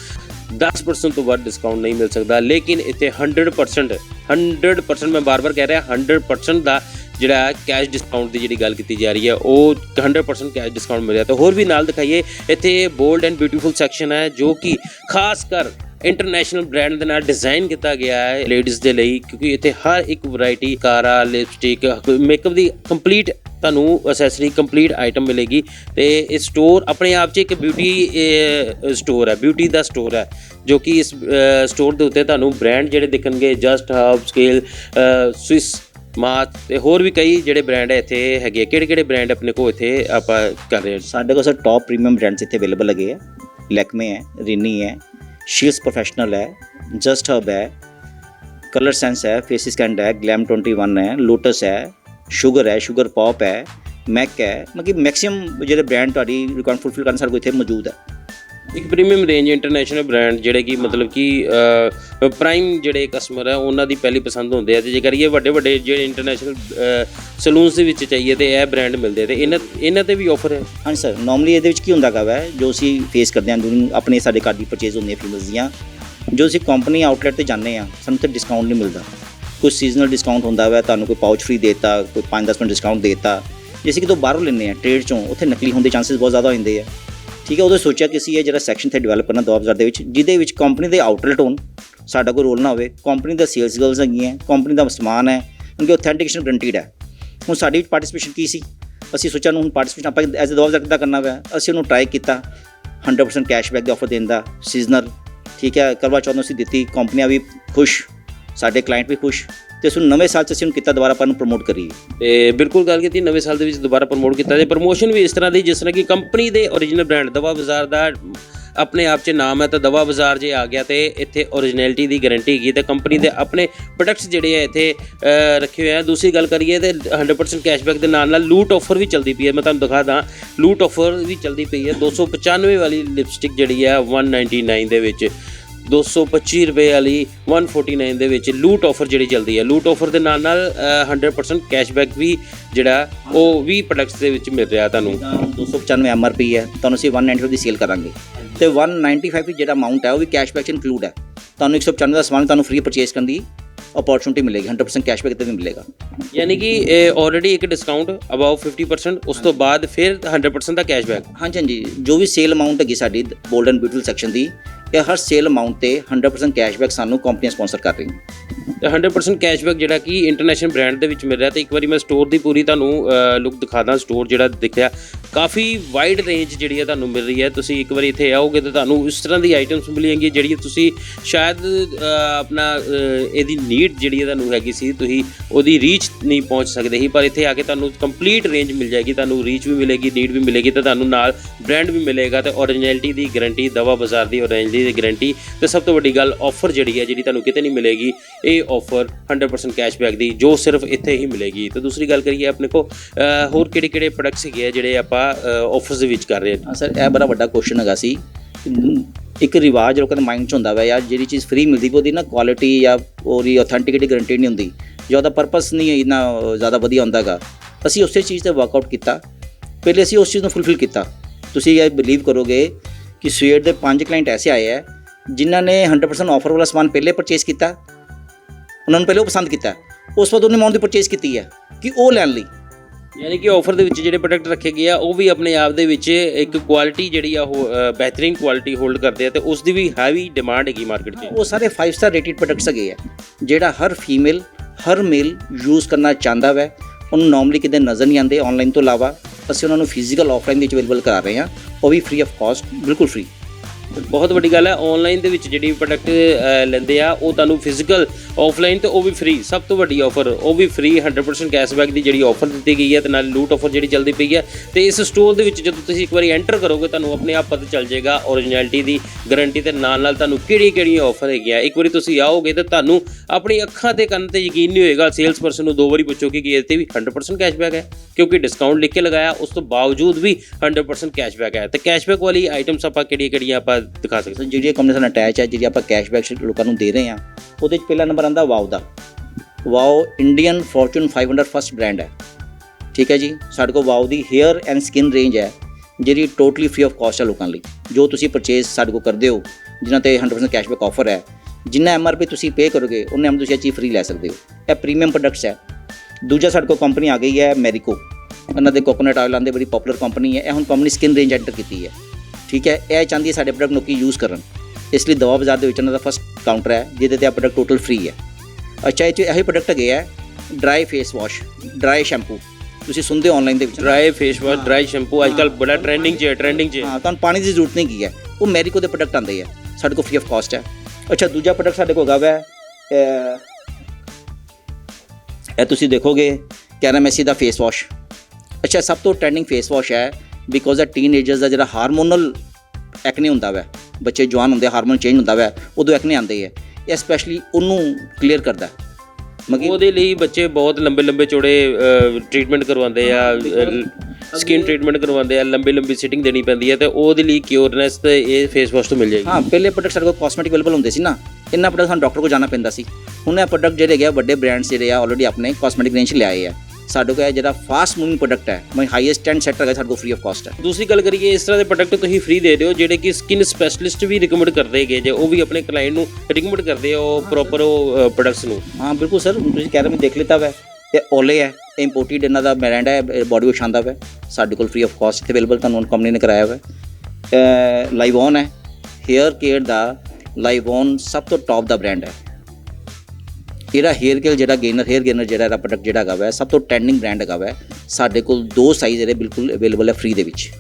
10% ਤੋਂ ਵੱਧ ਡਿਸਕਾਊਂਟ ਨਹੀਂ ਮਿਲ ਸਕਦਾ। ਲੇਕਿਨ ਇੱਥੇ 100% 100% ਮੈਂ ਬਾਰ-ਬਾਰ ਕਹਿ ਰਿਹਾ 100% ਦਾ ਜਿਹੜਾ ਕੈਸ਼ ਡਿਸਕਾਊਂਟ ਦੀ ਜਿਹੜੀ ਗੱਲ ਕੀਤੀ ਜਾ ਰਹੀ ਹੈ, ਉਹ 100% ਕੈਸ਼ ਡਿਸਕਾਊਂਟ ਮਿਲ ਰਿਹਾ ਤਾਂ ਹੋਰ ਵੀ ਨਾਲ ਦਿਖਾਈਏ, ਇੱਥੇ ਬੋਲਡ ਐਂਡ ਬਿਊਟੀਫੁਲ ਸੈਕਸ਼ਨ ਹੈ, ਜੋ ਕਿ ਖਾਸ ਕਰ ਇੰਟਰਨੈਸ਼ਨਲ ਬ੍ਰਾਂਡ ਦੇ ਨਾਲ ਡਿਜ਼ਾਈਨ ਕੀਤਾ ਗਿਆ ਹੈ ਲੇਡੀਜ਼ ਦੇ ਲਈ, ਕਿਉਂਕਿ ਇੱਥੇ ਹਰ ਇੱਕ ਵੈਰਾਈਟੀ ਕਾਰਾ ਲਿਪਸਟਿਕ ਮੇਕਅਪ ਦੀ ਕੰਪਲੀਟ ਤੁਹਾਨੂੰ ਅਸੈਸਰੀ ਕੰਪਲੀਟ ਆਈਟਮ ਮਿਲੇਗੀ। ਤੇ ਇਹ ਸਟੋਰ ਆਪਣੇ ਆਪ 'ਚ ਇੱਕ ਬਿਊਟੀ ਸਟੋਰ ਹੈ ਬਿਊਟੀ ਦਾ ਸਟੋਰ ਹੈ, ਜੋ ਕਿ ਇਸ ਸਟੋਰ ਦੇ ਉੱਤੇ ਤੁਹਾਨੂੰ ਬ੍ਰਾਂਡ ਜਿਹੜੇ ਦਿਖਣਗੇ ਜਸਟ ਹਰਬ ਸਕੇਲ ਸਵਿਸ ਮਾਤ ਤੇ ਹੋਰ ਵੀ ਕਈ ਜਿਹੜੇ ਬ੍ਰਾਂਡ ਹੈ ਇੱਥੇ, ਹੈਗੇ ਕਿਹੜੇ ਕਿਹੜੇ ਬ੍ਰਾਂਡ ਆਪਣੇ ਕੋਲ ਇੱਥੇ ਆਪਾਂ ਕਰ ਰਹੇ ਹਾਂ? ਸਾਡੇ ਕੋਲ ਸਰ ਟੌਪ ਪ੍ਰੀਮੀਅਮ ਬ੍ਰਾਂਡਸ ਇੱਥੇ ਅਵੇਲੇਬਲ ਹੈਗੇ ਆ। ਲੈਕਮੇ ਹੈ ਰਿਨੀ ਹੈ ਸ਼ੀਲਸ ਪ੍ਰੋਫੈਸ਼ਨਲ ਹੈ ਜਸਟ ਹਰਬ ਹੈ ਕਲਰ ਸੈਂਸ ਹੈ ਫੇਸਿਸ ਕੈਂਡ ਹੈ ਗਲੈਮ 21 ਹੈ ਲੋਟਸ ਹੈ ਸ਼ੂਗਰ ਹੈ ਸ਼ੂਗਰ ਪੌਪ ਹੈ ਮੈਕ ਹੈ। ਮਤਲਬ ਕਿ ਮੈਕਸਿਮਮ ਜਿਹੜੇ ਬ੍ਰਾਂਡ ਤੁਹਾਡੀ ਰਿਕੁਆਇਰਮੈਂਟ ਫੁੱਲਫਿਲ ਕਰਨ ਸਾਡੇ ਕੋਲ ਇੱਥੇ ਮੌਜੂਦ ਹੈ। ਇੱਕ ਪ੍ਰੀਮੀਅਮ ਰੇਂਜ ਇੰਟਰਨੈਸ਼ਨਲ ਬ੍ਰਾਂਡ ਜਿਹੜੇ ਕਿ ਮਤਲਬ ਕਿ ਪ੍ਰਾਈਮ ਜਿਹੜੇ ਕਸਟਮਰ ਹੈ ਉਹਨਾਂ ਦੀ ਪਹਿਲੀ ਪਸੰਦ ਹੁੰਦੇ ਆ ਤੇ ਜੇ ਕਰੀਏ ਵੱਡੇ ਵੱਡੇ ਜਿਹੜੇ ਇੰਟਰਨੈਸ਼ਨਲ ਸਲੂਨਸ ਦੇ ਵਿੱਚ ਚਾਹੀਏ ਤੇ ਇਹ ਬ੍ਰਾਂਡ ਮਿਲਦੇ ਆ ਤੇ ਇਹਨਾਂ ਇਹਨਾਂ ਤੇ ਵੀ ਆਫਰ ਹੈ? ਹਾਂਜੀ ਸਰ ਨਾਰਮਲੀ ਇਹਦੇ ਵਿੱਚ ਕੀ ਹੁੰਦਾ ਹੈਗਾ ਵੈ, ਜੋ ਅਸੀਂ ਫੇਸ ਕਰਦੇ ਹਾਂ ਡੂਰਿੰਗ ਆਪਣੇ ਸਾਡੇ ਘਰ ਦੀ ਪਰਚੇਜ਼ ਹੁੰਦੀ ਹੈ ਫੀਮੇਲਸ ਦੀਆਂ ਜੋ ਅਸੀਂ ਕੰਪਨੀ ਆਊਟਲੈਟ ਤੇ ਜਾਂਦੇ ਆ ਸਾਨੂੰ ਤੇ ਡਿਸਕਾਊਂਟ ਨਹੀਂ ਮਿਲਦਾ। ਕੋਈ ਸੀਜ਼ਨਲ ਡਿਸਕਾਊਂਟ ਹੁੰਦਾ ਵੈ, ਤੁਹਾਨੂੰ ਕੋਈ ਪਾਊਚ ਫ੍ਰੀ ਦੇਤਾ, ਕੋਈ 5-10% ਡਿਸਕਾਊਂਟ ਦੇਤਾ। ਜੇ ਅਸੀਂ ਕਿਤੋਂ ਬਾਹਰੋਂ ਲੈਂਦੇ ਆ ਟ੍ਰੇਡ ਚੋਂ, ਉੱਥੇ ਨਕਲੀ ਹੋਣ ਦੇ ਚਾਂਸਸ ਬਹੁਤ ਜ਼ਿਆਦਾ ਹੁੰਦੇ ਆ। ਠੀਕ ਹੈ ਉਦੋਂ ਸੋਚਿਆ ਕਿ ਅਸੀਂ ਇਹ ਜਿਹੜਾ ਸੈਕਸ਼ਨ ਤੇ ਡਿਵੈਲਪ ਕਰਨਾ ਦੋ ਬਾਜ਼ਾਰ ਦੇ ਵਿੱਚ, ਜਿਹਦੇ ਵਿੱਚ ਕੰਪਨੀ ਦੇ ਆਊਟਲੈਟ ਹੋਣ ਸਾਡਾ ਕੋਈ ਰੋਲ ਨਾ ਹੋਵੇ। ਕੰਪਨੀ ਦਾ ਸੇਲਸ ਗਰਲਸ ਹੈਗੀਆਂ ਕੰਪਨੀ ਦਾ ਸਮਾਨ ਹੈ, ਕਿਉਂਕਿ ਆਥੈਂਟਿਕੇਸ਼ਨ ਗਰੰਟੀਡ ਹੈ। ਹੁਣ ਸਾਡੀ ਵਿੱਚ ਪਾਰਟਿਸਿਪੇਸ਼ਨ ਕੀ ਸੀ? ਅਸੀਂ ਸੋਚਿਆ ਨੂੰ ਹੁਣ ਪਾਰਟਿਸਿਪੇਸ਼ਨ ਆਪਾਂ ਐਜ਼ ਅ ਦੋ ਬਾਜ਼ਾਰ ਕਿੱਦਾਂ ਕਰਨਾ ਹੋਇਆ ਅਸੀਂ ਉਹਨੂੰ ਟਰਾਈ ਕੀਤਾ 100% ਕੈਸ਼ਬੈਕ ਦੀ ਆਫਰ ਦੇਣ ਦਾ ਸੀਜ਼ਨਲ ਠੀਕ ਹੈ, ਕਰਵਾ ਚੌਥ ਨੂੰ ਅਸੀਂ ਦਿੱਤੀ ਕੰਪਨੀਆਂ ਵੀ ਖੁਸ਼, ਸਾਡੇ ਕਲਾਇੰਟ ਵੀ ਖੁਸ਼। ਤੇ ਅਸੀਂ ਨਵੇਂ ਸਾਲ 'ਚ ਅਸੀਂ ਉਹਨੂੰ ਕੀਤਾ ਦੁਬਾਰਾ ਆਪਾਂ ਨੂੰ ਪ੍ਰਮੋਟ ਕਰੀਏ। ਤੇ ਬਿਲਕੁਲ ਗੱਲ ਕੀਤੀ, ਨਵੇਂ ਸਾਲ ਦੇ ਵਿੱਚ ਦੁਬਾਰਾ ਪ੍ਰਮੋਟ ਕੀਤਾ ਜਾਏ। ਪ੍ਰਮੋਸ਼ਨ ਵੀ ਇਸ ਤਰ੍ਹਾਂ ਦੀ, ਜਿਸ ਤਰ੍ਹਾਂ ਕਿ ਕੰਪਨੀ ਦੇ origignal ਬ੍ਰਾਂਡ ਦਵਾ ਬਾਜ਼ਾਰ ਦਾ ਆਪਣੇ ਆਪ 'ਚ ਨਾਮ ਹੈ, ਤਾਂ ਦਵਾ ਬਾਜ਼ਾਰ ਜੇ ਆ ਗਿਆ ਤੇ ਇੱਥੇ origignality ਦੀ ਗਾਰੰਟੀ ਹੈਗੀ ਤੇ ਕੰਪਨੀ ਦੇ ਆਪਣੇ ਪ੍ਰੋਡਕਟਸ ਜਿਹੜੇ ਆ ਇੱਥੇ ਰੱਖੇ ਹੋਏ ਆ। ਦੂਸਰੀ ਗੱਲ ਕਰੀਏ ਤੇ 100% ਕੈਸ਼ਬੈਕ ਦੇ ਨਾਲ ਨਾਲ ਲੂਟ ਆਫਰ ਵੀ ਚੱਲਦੀ ਪਈ ਹੈ। ਮੈਂ ਤੁਹਾਨੂੰ ਦਿਖਾ ਦਾਂ ਲੂਟ ਆਫਰ ਵੀ ਚੱਲਦੀ ਪਈ ਹੈ। 295 ਵਾਲੀ ਲਿਪਸਟਿਕ ਜਿਹੜੀ ਹੈ 199 ਦੇ ਵਿੱਚ। 225 ਰੁਪਏ ਵਾਲੀ 149 ਦੇ ਵਿੱਚ ਲੂਟ ਆਫਰ ਜਿਹੜੀ ਚੱਲਦੀ ਹੈ। ਲੂਟ ਆਫਰ ਦੇ ਨਾਲ ਨਾਲ ਅਹ, 100% ਕੈਸ਼ਬੈਕ ਵੀ ਜਿਹੜਾ ਉਹ ਵੀ ਪ੍ਰੋਡਕਟਸ ਦੇ ਵਿੱਚ ਮਿਲ ਰਿਹਾ ਤੁਹਾਨੂੰ। ਤਾਂ 295 MRP ਹੈ। ਤੁਹਾਨੂੰ ਅਸੀਂ 195 ਦੀ ਸੇਲ ਕਰਾਂਗੇ। ਤੇ 195 ਵਿੱਚ ਜਿਹੜਾ ਅਮਾਉਂਟ ਹੈ ਉਹ ਵੀ ਕੈਸ਼ਬੈਕ ਇਨਕਲੂਡ ਹੈ। ਤੁਹਾਨੂੰ 195 ਦਾ ਸਮਾਨ ਤੁਹਾਨੂੰ ਫ੍ਰੀ ਪਰਚੇਸ ਕਰਨ ਦੀ ਓਪਰਚੁਨਿਟੀ ਮਿਲੇਗੀ 100% ਕੈਸ਼ਬੈਕ ਤੇ ਵੀ ਮਿਲੇਗਾ ਯਾਨੀ ਕਿ ਆਲਰੇਡੀ ਇੱਕ ਡਿਸਕਾਊਂਟ ਅਬਾਊ 50% ਉਸ ਤੋਂ ਬਾਅਦ ਫਿਰ 100% ਦਾ ਕੈਸ਼ਬੈਕ ਹਾਂਜੀ ਹਾਂਜੀ ਜੋ ਵੀ ਸੇਲ ਅਮਾਉਂਟ ਹੈਗੀ ਸਾਡੀ ਬੋਲਡ ਐਂਡ ਬਿਊਟੀਫੁਲ ਸੈਕਸ਼ਨ ਦੀ ਇਹ ਹਰ ਸੇਲ ਅਮਾਉਂਟ ਤੇ 100% ਕੈਸ਼ਬੈਕ ਸਾਨੂੰ ਕੰਪਨੀਆਂ ਸਪਾਂਸਰ ਕਰ ਰਹੀਆਂ ਤੇ 100% ਕੈਸ਼ਬੈਕ ਜਿਹੜਾ ਕਿ ਇੰਟਰਨੈਸ਼ਨਲ ਬ੍ਰਾਂਡ ਦੇ ਵਿੱਚ ਮਿਲ ਰਿਹਾ ਤੇ ਇੱਕ ਵਾਰੀ ਮੈਂ ਸਟੋਰ ਦੀ ਪੂਰੀ ਤੁਹਾਨੂੰ ਲੁੱਕ ਦਿਖਾਦਾ ਸਟੋਰ ਜਿਹੜਾ ਦਿਖਿਆ ਕਾਫੀ ਵਾਈਡ ਰੇਂਜ ਜਿਹੜੀ ਹੈ ਤੁਹਾਨੂੰ ਮਿਲ ਰਹੀ ਹੈ। ਤੁਸੀਂ ਇੱਕ ਵਾਰੀ ਇੱਥੇ ਆਓਗੇ ਤਾਂ ਤੁਹਾਨੂੰ ਇਸ ਤਰ੍ਹਾਂ ਦੀ ਆਈਟਮਸ ਮਿਲਣਗੀਆਂ ਜਿਹੜੀ ਤੁਸੀਂ ਸ਼ਾਇਦ ਆਪਣਾ ਇਹਦੀ ਨੀਡ ਜਿਹੜੀ ਹੈ ਤੁਹਾਨੂੰ ਹੈਗੀ ਸੀ, ਤੁਸੀਂ ਉਹਦੀ ਰੀਚ ਨਹੀਂ ਪਹੁੰਚ ਸਕਦੇ ਸੀ। ਪਰ ਇੱਥੇ ਆ ਕੇ ਤੁਹਾਨੂੰ ਕੰਪਲੀਟ ਰੇਂਜ ਮਿਲ ਜਾਏਗੀ, ਤੁਹਾਨੂੰ ਰੀਚ ਵੀ ਮਿਲੇਗੀ ਨੀਡ ਵੀ ਮਿਲੇਗੀ ਤੇ ਤੁਹਾਨੂੰ ਨਾਲ ਬ੍ਰਾਂਡ ਵੀ ਮਿਲੇਗਾ ਤੇ ਓਰੀਜਨੈਲਿਟੀ ਦੀ ਗਾਰੰਟੀ ਦਵਾ ਬਾਜ਼ਾਰ ਦੀ ਓਰੀਜਨੈਲਿਟੀ ਦੀ ਗਾਰੰਟੀ ਤੇ ਸਭ ਤੋਂ ਵੱਡੀ ਗੱਲ ਆਫਰ ਜਿਹੜੀ ਹੈ, ਜਿਹੜੀ ਤੁਹਾਨੂੰ ਕਿਤੇ ਨਹੀਂ ਮਿਲੇਗੀ, ਇਹ ਆਫਰ 100% ਕੈਸ਼ਬੈਕ ਦੀ, ਜੋ ਸਿਰਫ ਇੱਥੇ ਹੀ ਮਿਲੇਗੀ। ਤੇ ਦੂਸਰੀ ਗੱਲ ਕਰੀਏ ਆਪਣੇ ਕੋ ਹੋਰ ਕਿਹੜੇ ਕਿਹੜੇ ਪ੍ਰੋਡਕਟਸ ਹੈਗੇ ਆ ਜਿਹੜੇ ਆਪਾਂ ਆਫਰਸ ਦੇ ਵਿੱਚ ਕਰ ਰਹੇ ਹਾਂ। ਸਰ, ਇਹ ਬੜਾ ਵੱਡਾ ਕੁਐਸਚਨ ਹੈਗਾ ਸੀ। ਇੱਕ ਰਿਵਾਜ ਲੋਕਾਂ ਦੇ ਮਾਈਂਡ 'ਚ ਹੁੰਦਾ ਵਾ ਯਾਰ, ਜਿਹੜੀ ਚੀਜ਼ ਫ੍ਰੀ ਮਿਲਦੀ ਪਈ ਉਹਦੀ ਨਾ ਕੁਆਲਿਟੀ ਜਾਂ ਉਹਦੀ ਆਥੈਂਟਿਕਿਟੀ ਗਰੰਟੀ ਨਹੀਂ ਹੁੰਦੀ। ਜਾਂ ਉਹਦਾ ਪਰਪਸ ਨਹੀਂ ਇੰਨਾ ਜ਼ਿਆਦਾ ਵਧੀਆ ਹੁੰਦਾਗਾ ਅਸੀਂ ਉਸੇ ਚੀਜ਼ ਤੇ ਵਰਕਆਊਟ ਕੀਤਾ। ਪਹਿਲੇ ਅਸੀਂ ਉਸ ਚੀਜ਼ ਨੂੰ ਫੁੱਲਫਿਲ ਕੀਤਾ। ਤੁਸੀਂ ਇਹ ਬਿਲੀਵ ਕਰੋਗੇ ਕਿ ਸਵੇਰ ਦੇ ਪੰਜ ਕਲਾਇੰਟ ਐਸੇ ਆਏ ਹੈ ਜਿਨ੍ਹਾਂ ਨੇ 100% ਆਫਰ ਵਾਲਾ ਸਮਾਨ ਪਹਿਲੇ ਪਰਚੇਸ ਕੀਤਾ। ਉਹਨਾਂ ਨੂੰ ਪਹਿਲੇ ਉਹ ਪਸੰਦ ਕੀਤਾ। ਉਸ ਤੋਂ ਬਾਅਦ ਉਹਨੇ ਅਮਾਉਂਟ ਦੀ ਪਰਚੇਸ ਕੀਤੀ ਹੈ ਕਿ ਉਹ ਲੈਣ ਲਈ। ਯਾਨੀ ਕਿ ਆਫਰ ਦੇ ਵਿੱਚ ਜਿਹੜੇ ਪ੍ਰੋਡਕਟ ਰੱਖੇ ਗਏ ਆ, ਉਹ ਵੀ ਆਪਣੇ ਆਪ ਦੇ ਵਿੱਚ ਇੱਕ ਕੁਆਲਿਟੀ ਜਿਹੜੀ ਆ ਉਹ ਬਿਹਤਰੀਨ ਕੁਆਲਿਟੀ ਹੋਲਡ ਕਰਦੇ ਆ ਤੇ ਉਸ ਦੀ ਵੀ ਹੈਵੀ ਡਿਮਾਂਡ ਹੈਗੀ ਮਾਰਕੀਟ 'ਚ। ਉਹ ਸਾਰੇ 5 ਸਟਾਰ ਰੇਟਡ ਪ੍ਰੋਡਕਟਸ ਹੈਗੇ ਆ, ਜਿਹੜਾ ਹਰ ਫੀਮੇਲ ਹਰ ਮੇਲ ਯੂਜ਼ ਕਰਨਾ ਚਾਹੁੰਦਾ ਵੈ। ਉਹਨੂੰ ਨਾਰਮਲੀ ਕਿਤੇ ਨਜ਼ਰ ਨਹੀਂ ਆਉਂਦੇ ਆਨਲਾਈਨ ਤੋਂ ਇਲਾਵਾ, ਅਸੀਂ ਉਹਨਾਂ ਨੂੰ ਫਿਜ਼ੀਕਲ ਆਫਲਾਈਨ ਵਿੱਚ ਅਵੇਲੇਬਲ ਕਰਾ ਰਹੇ ਹਾਂ। ਉਹ ਵੀ ਫ੍ਰੀ ਆਫ ਕਾਸਟ ਬਿਲਕੁਲ ਫ੍ਰੀ ਬਹੁਤ ਵੱਡੀ ਗੱਲ ਹੈ ਆਨਲਾਈਨ ਦੇ ਵਿੱਚ ਜਿਹੜੀ ਪ੍ਰੋਡਕਟ ਲੈਂਦੇ ਆ, ਉਹ ਤੁਹਾਨੂੰ ਫਿਜ਼ੀਕਲ ਆਫਲਾਈਨ ਤੇ ਉਹ ਵੀ ਫ੍ਰੀ ਸਭ ਤੋਂ ਵੱਡੀ ਆਫਰ ਉਹ ਵੀ ਫ੍ਰੀ 100% ਕੈਸ਼ਬੈਕ ਦੀ ਜਿਹੜੀ ਆਫਰ ਦਿੱਤੀ ਗਈ ਹੈ ਤੇ ਨਾਲ ਲੂਟ ਆਫਰ ਜਿਹੜੀ ਚੱਲਦੀ ਪਈ ਹੈ। ਤੇ ਇਸ ਸਟੋਰ ਦੇ ਵਿੱਚ ਜਦੋਂ ਤੁਸੀਂ ਇੱਕ ਵਾਰੀ ਐਂਟਰ ਕਰੋਗੇ, ਤੁਹਾਨੂੰ ਆਪਣੇ ਆਪ ਪਤਾ ਚੱਲ ਜਾਏਗਾ ਓਰੀਜਨੈਲਿਟੀ ਦੀ ਗਾਰੰਟੀ ਤੇ ਨਾਲ ਨਾਲ ਤੁਹਾਨੂੰ ਕਿਹੜੀ ਕਿਹੜੀਆਂ ਆਫਰ ਹੈਗੀਆਂ। ਇੱਕ ਵਾਰੀ ਤੁਸੀਂ ਆਓਗੇ ਤੇ ਤੁਹਾਨੂੰ ਆਪਣੀ ਅੱਖਾਂ ਤੇ ਕੰਨ ਤੇ ਯਕੀਨ ਨਹੀਂ ਹੋਏਗਾ ਸੇਲਸ ਪਰਸਨ ਨੂੰ ਦੋ ਵਾਰੀ ਪੁੱਛੋਗੇ ਕਿ ਇਹ ਤੇ ਵੀ 100% ਕੈਸ਼ਬੈਕ ਹੈ, ਕਿਉਂਕਿ ਡਿਸਕਾਊਂਟ ਲਿਖ ਕੇ ਲਗਾਇਆ, ਉਸ ਤੋਂ ਬਾਵਜੂਦ ਵੀ 100% ਕੈਸ਼ਬੈਕ ਹੈ। ਤੇ ਕੈਸ਼ਬੈਕ ਵਾਲੀ ਆਈਟਮਸ ਆਪਾਂ ਕਿਹੜੀਆਂ ਕਿਹੜੀਆਂ ਆਪਾਂ ਦਿਖਾ ਸਕਦੇ ਸੋ ਜਿਹੜੀ ਕੰਪਨੀ ਨਾਲ ਅਟੈਚ ਹੈ, ਜਿਹੜੀ ਆਪਾਂ ਕੈਸ਼ਬੈਕ ਲੋਕਾਂ ਨੂੰ ਦੇ ਰਹੇ ਹਾਂ, ਉਹਦੇ ਵਿੱਚ ਪਹਿਲਾ ਨੰਬਰ ਆਂਦਾ ਵਾਓ ਦਾ। Wow Indian Fortune 500 first brand ਹੈ। ਠੀਕ ਹੈ ਜੀ? ਸਾਡੇ ਕੋਲ ਵਾਓ ਦੀ 헤ਅਰ ਐਂਡ ਸਕਿਨ ਰੇਂਜ ਹੈ, ਜਿਹੜੀ ਟੋਟਲੀ ਫ੍ਰੀ ਆਫ ਕਾਸਟ ਹੈ ਲੋਕਾਂ ਲਈ। ਜੋ ਤੁਸੀਂ ਪਰਚੇਸ ਸਾਡੇ ਕੋਲ ਕਰਦੇ ਹੋ, ਜਿਨ੍ਹਾਂ ਤੇ 100% ਕੈਸ਼ਬੈਕ ਆਫਰ ਹੈ। ਜਿੰਨਾ ਐਮਆਰਪੀ ਤੁਸੀਂ ਪੇ ਕਰੋਗੇ ਉਹਨੇ ਐਮ ਤੁਸੀਂ ਇਹ ਚੀਜ਼ ਫ੍ਰੀ ਲੈ ਸਕਦੇ ਹੋ। ਇਹ ਪ੍ਰੀਮੀਅਮ ਪ੍ਰੋਡਕਟਸ ਹੈ। ਦੂਜਾ ਸਾਡੇ ਕੋਲ ਕੰਪਨੀ ਆ ਗਈ ਹੈ ਮੈਰੀਕੋ ਉਹਨਾਂ ਦੇ ਕੋਕੋਨਟ ਆਇਲ ਆਂਦੇ, ਬੜੀ ਪਪੂਲਰ ਕੰਪਨੀ ਹੈ। ਇਹ ਹੁਣ ਕੰਪਨੀ ਸਕਿਨ ਰੇਂਜ ਐਂਟਰ ਕੀਤੀ ਹੈ। ਠੀਕ ਹੈ ਇਹ ਚਾਹੁੰਦੀ ਹੈ ਸਾਡੇ ਪ੍ਰੋਡਕਟ ਲੋਕੀ ਯੂਜ਼ ਕਰਨ। ਇਸ ਲਈ ਦਵਾ ਬਾਜ਼ਾਰ ਦੇ ਵਿੱਚ ਉਹਨਾਂ ਦਾ ਫਸਟ ਕਾਊਂਟਰ ਹੈ ਜਿਹਦੇ ਤੇ ਆ ਪ੍ਰੋਡਕਟ ਟੋਟਲ ਫ੍ਰੀ ਹੈ। ਅੱਛਾ ਇਹ 'ਚ ਇਹੀ ਪ੍ਰੋਡਕਟ ਹੈਗੇ ਹੈ dry face wash dry shampoo ਤੁਸੀਂ ਸੁਣਦੇ ਹੋ ਆਨਲਾਈਨ ਦੇ ਵਿੱਚ dry face wash dry shampoo ਅੱਜ ਕੱਲ ਬੜਾ ਟ੍ਰੈਂਡਿੰਗ 'ਚ ਹੈ ਟ੍ਰੈਂਡਿੰਗ 'ਚ ਹੈ। ਹਾਂ ਤੁਹਾਨੂੰ ਪਾਣੀ ਦੀ ਜ਼ਰੂਰਤ ਨਹੀਂ ਕੀ ਹੈ। ਉਹ ਮੈਰੀਕੋ ਦੇ ਪ੍ਰੋਡਕਟ ਆਉਂਦੇ ਆ ਸਾਡੇ ਕੋਲ ਫ੍ਰੀ ਆਫ ਕਾਸਟ ਹੈ। ਅੱਛਾ ਦੂਜਾ ਪ੍ਰੋਡਕਟ ਸਾਡੇ ਕੋਲ ਹੈਗਾ ਵੈ ਇਹ ਤੁਸੀਂ ਦੇਖੋਗੇ ਕੈਰਾਮੈਸੀ ਦਾ ਫੇਸ ਵਾਸ਼ ਅੱਛਾ ਸਭ ਤੋਂ ਟ੍ਰੈਂਡਿੰਗ ਫੇਸ ਵਾਸ਼ ਹੈ ਬਿਕੋਜ਼ ਆ ਟੀਨੇਜਰਸ ਦਾ ਜਿਹੜਾ ਹਾਰਮੋਨਲ ਐਕਨੇ ਹੁੰਦਾ ਵੈ ਬੱਚੇ ਜਵਾਨ ਹੁੰਦੇ ਹਾਰਮੋਨ ਚੇਂਜ ਹੁੰਦਾ ਵੈ ਉਦੋਂ ਐਕਨੇ ਆਉਂਦੇ ਹੈ ਇਹ ਸਪੈਸ਼ਲੀ ਉਹਨੂੰ ਕਲੀਅਰ ਕਰਦਾ ਹੈ। ਮਗੀ ਉਹਦੇ ਲਈ ਬੱਚੇ ਬਹੁਤ ਲੰਬੇ ਲੰਬੇ ਚੌੜੇ ਟ੍ਰੀਟਮੈਂਟ ਕਰਵਾਉਂਦੇ ਆ ਸਕਿਨ ਟ੍ਰੀਟਮੈਂਟ ਕਰਵਾਉਂਦੇ ਆ ਲੰਬੀ ਲੰਬੀ ਸਿਟਿੰਗ ਦੇਣੀ ਪੈਂਦੀ ਹੈ ਤੇ ਉਹਦੇ ਲਈ ਕਿਉਰਨੈਸ ਤੇ ਇਹ ਫੇਸ ਵਾਸ਼ ਤੋਂ ਮਿਲ ਜਾਏਗੀ। ਹਾਂ ਪਹਿਲੇ ਪ੍ਰੋਡਕਟ ਸਾਡੇ ਕੋਲ ਕਾਸਮੈਟਿਕ ਅਵੇਲੇਬਲ ਹੁੰਦੇ ਸੀ ਨਾ ਇਹਨਾਂ ਪ੍ਰੋਡਕਟ ਸਾਨੂੰ ਡਾਕਟਰ ਕੋਲ ਜਾਣਾ ਪੈਂਦਾ ਸੀ। ਹੁਣ ਇਹ ਪ੍ਰੋਡਕਟ ਜਿਹੜੇ ਹੈਗੇ ਆ, ਵੱਡੇ ਬ੍ਰਾਂਡਸ ਜਿਹੜੇ ਆ ਆਲਰੇਡੀ ਆਪਣੇ ਕਾਸਮੈਟਿਕ ਰੇਂਜ ਲਿਆਏ ਆ। ਸਾਡੇ ਕੋਲ ਜਿਹੜਾ ਫਾਸਟ ਮੂਵਿੰਗ ਪ੍ਰੋਡਕਟ ਹੈ ਮੈਂ ਹਾਈਐਸਟ 10 ਸੈਟ ਹੈਗਾ ਸਾਡੇ ਕੋਲ ਫ੍ਰੀ ਆਫ ਕਾਸਟ ਹੈ। ਦੂਸਰੀ ਗੱਲ ਕਰੀਏ ਇਸ ਤਰ੍ਹਾਂ ਦੇ ਪ੍ਰੋਡਕਟ ਤੁਸੀਂ ਫ੍ਰੀ ਦੇ ਰਹੇ ਹੋ ਜਿਹੜੇ ਕਿ ਸਕਿਨ ਸਪੈਸ਼ਲਿਸਟ ਵੀ ਰਿਕਮੈਂਡ ਕਰਦੇ ਹੈਗੇ ਜੇ ਉਹ ਵੀ ਆਪਣੇ ਕਲਾਇੰਟ ਨੂੰ ਰਿਕਮੈਂਡ ਕਰਦੇ ਆ ਉਹ ਪ੍ਰੋਪਰ ਉਹ ਪ੍ਰੋਡਕਟਸ ਨੂੰ। ਹਾਂ ਬਿਲਕੁਲ ਸਰ ਤੁਸੀਂ ਕਹਿ ਰਹੇ ਮੈਂ ਦੇਖ ਲਿੱਤਾ ਵੈ ਇਹ ਓਲੇ ਹੈ ਇੰਪੋਰਟਡ ਇਹਨਾਂ ਦਾ ਬ੍ਰਾਂਡ ਹੈ ਬਾਡੀ ਵਾਸ਼ ਆਂਦਾ ਵੈ ਸਾਡੇ ਕੋਲ ਫ੍ਰੀ ਆਫ ਕਾਸਟ ਅਵੇਲੇਬਲ ਤੁਹਾਨੂੰ ਕੰਪਨੀ ਨੇ ਕਰਾਇਆ ਹੋਇਆ ਹੈ ਲਾਈਵਨ ਹੈ 헤ਅਰ ਕੇਅਰ ਦਾ ਲਾਈਵਨ ਸਭ ਤੋਂ ਟੌਪ ਦਾ ਬ੍ਰਾਂਡ ਹੈ। ਇਹਦਾ 헤ਅਰ ਕੇਅਰ ਜਿਹੜਾ ਗੇਨਰ 헤ਅਰ ਗੇਨਰ ਜਿਹੜਾ ਇਹਦਾ ਪ੍ਰੋਡਕਟ ਜਿਹੜਾ ਹੈਗਾ ਵੈ ਸਭ ਤੋਂ ਟ੍ਰੈਂਡਿੰਗ ਬ੍ਰਾਂਡ ਹੈਗਾ ਵੈ ਸਾਡੇ ਕੋਲ ਦੋ ਸਾਈਜ਼ ਜਿਹੜੇ ਬਿਲਕੁਲ ਅਵੇਲੇਬਲ ਹੈ ਫ੍ਰੀ ਦੇ ਵਿੱਚ।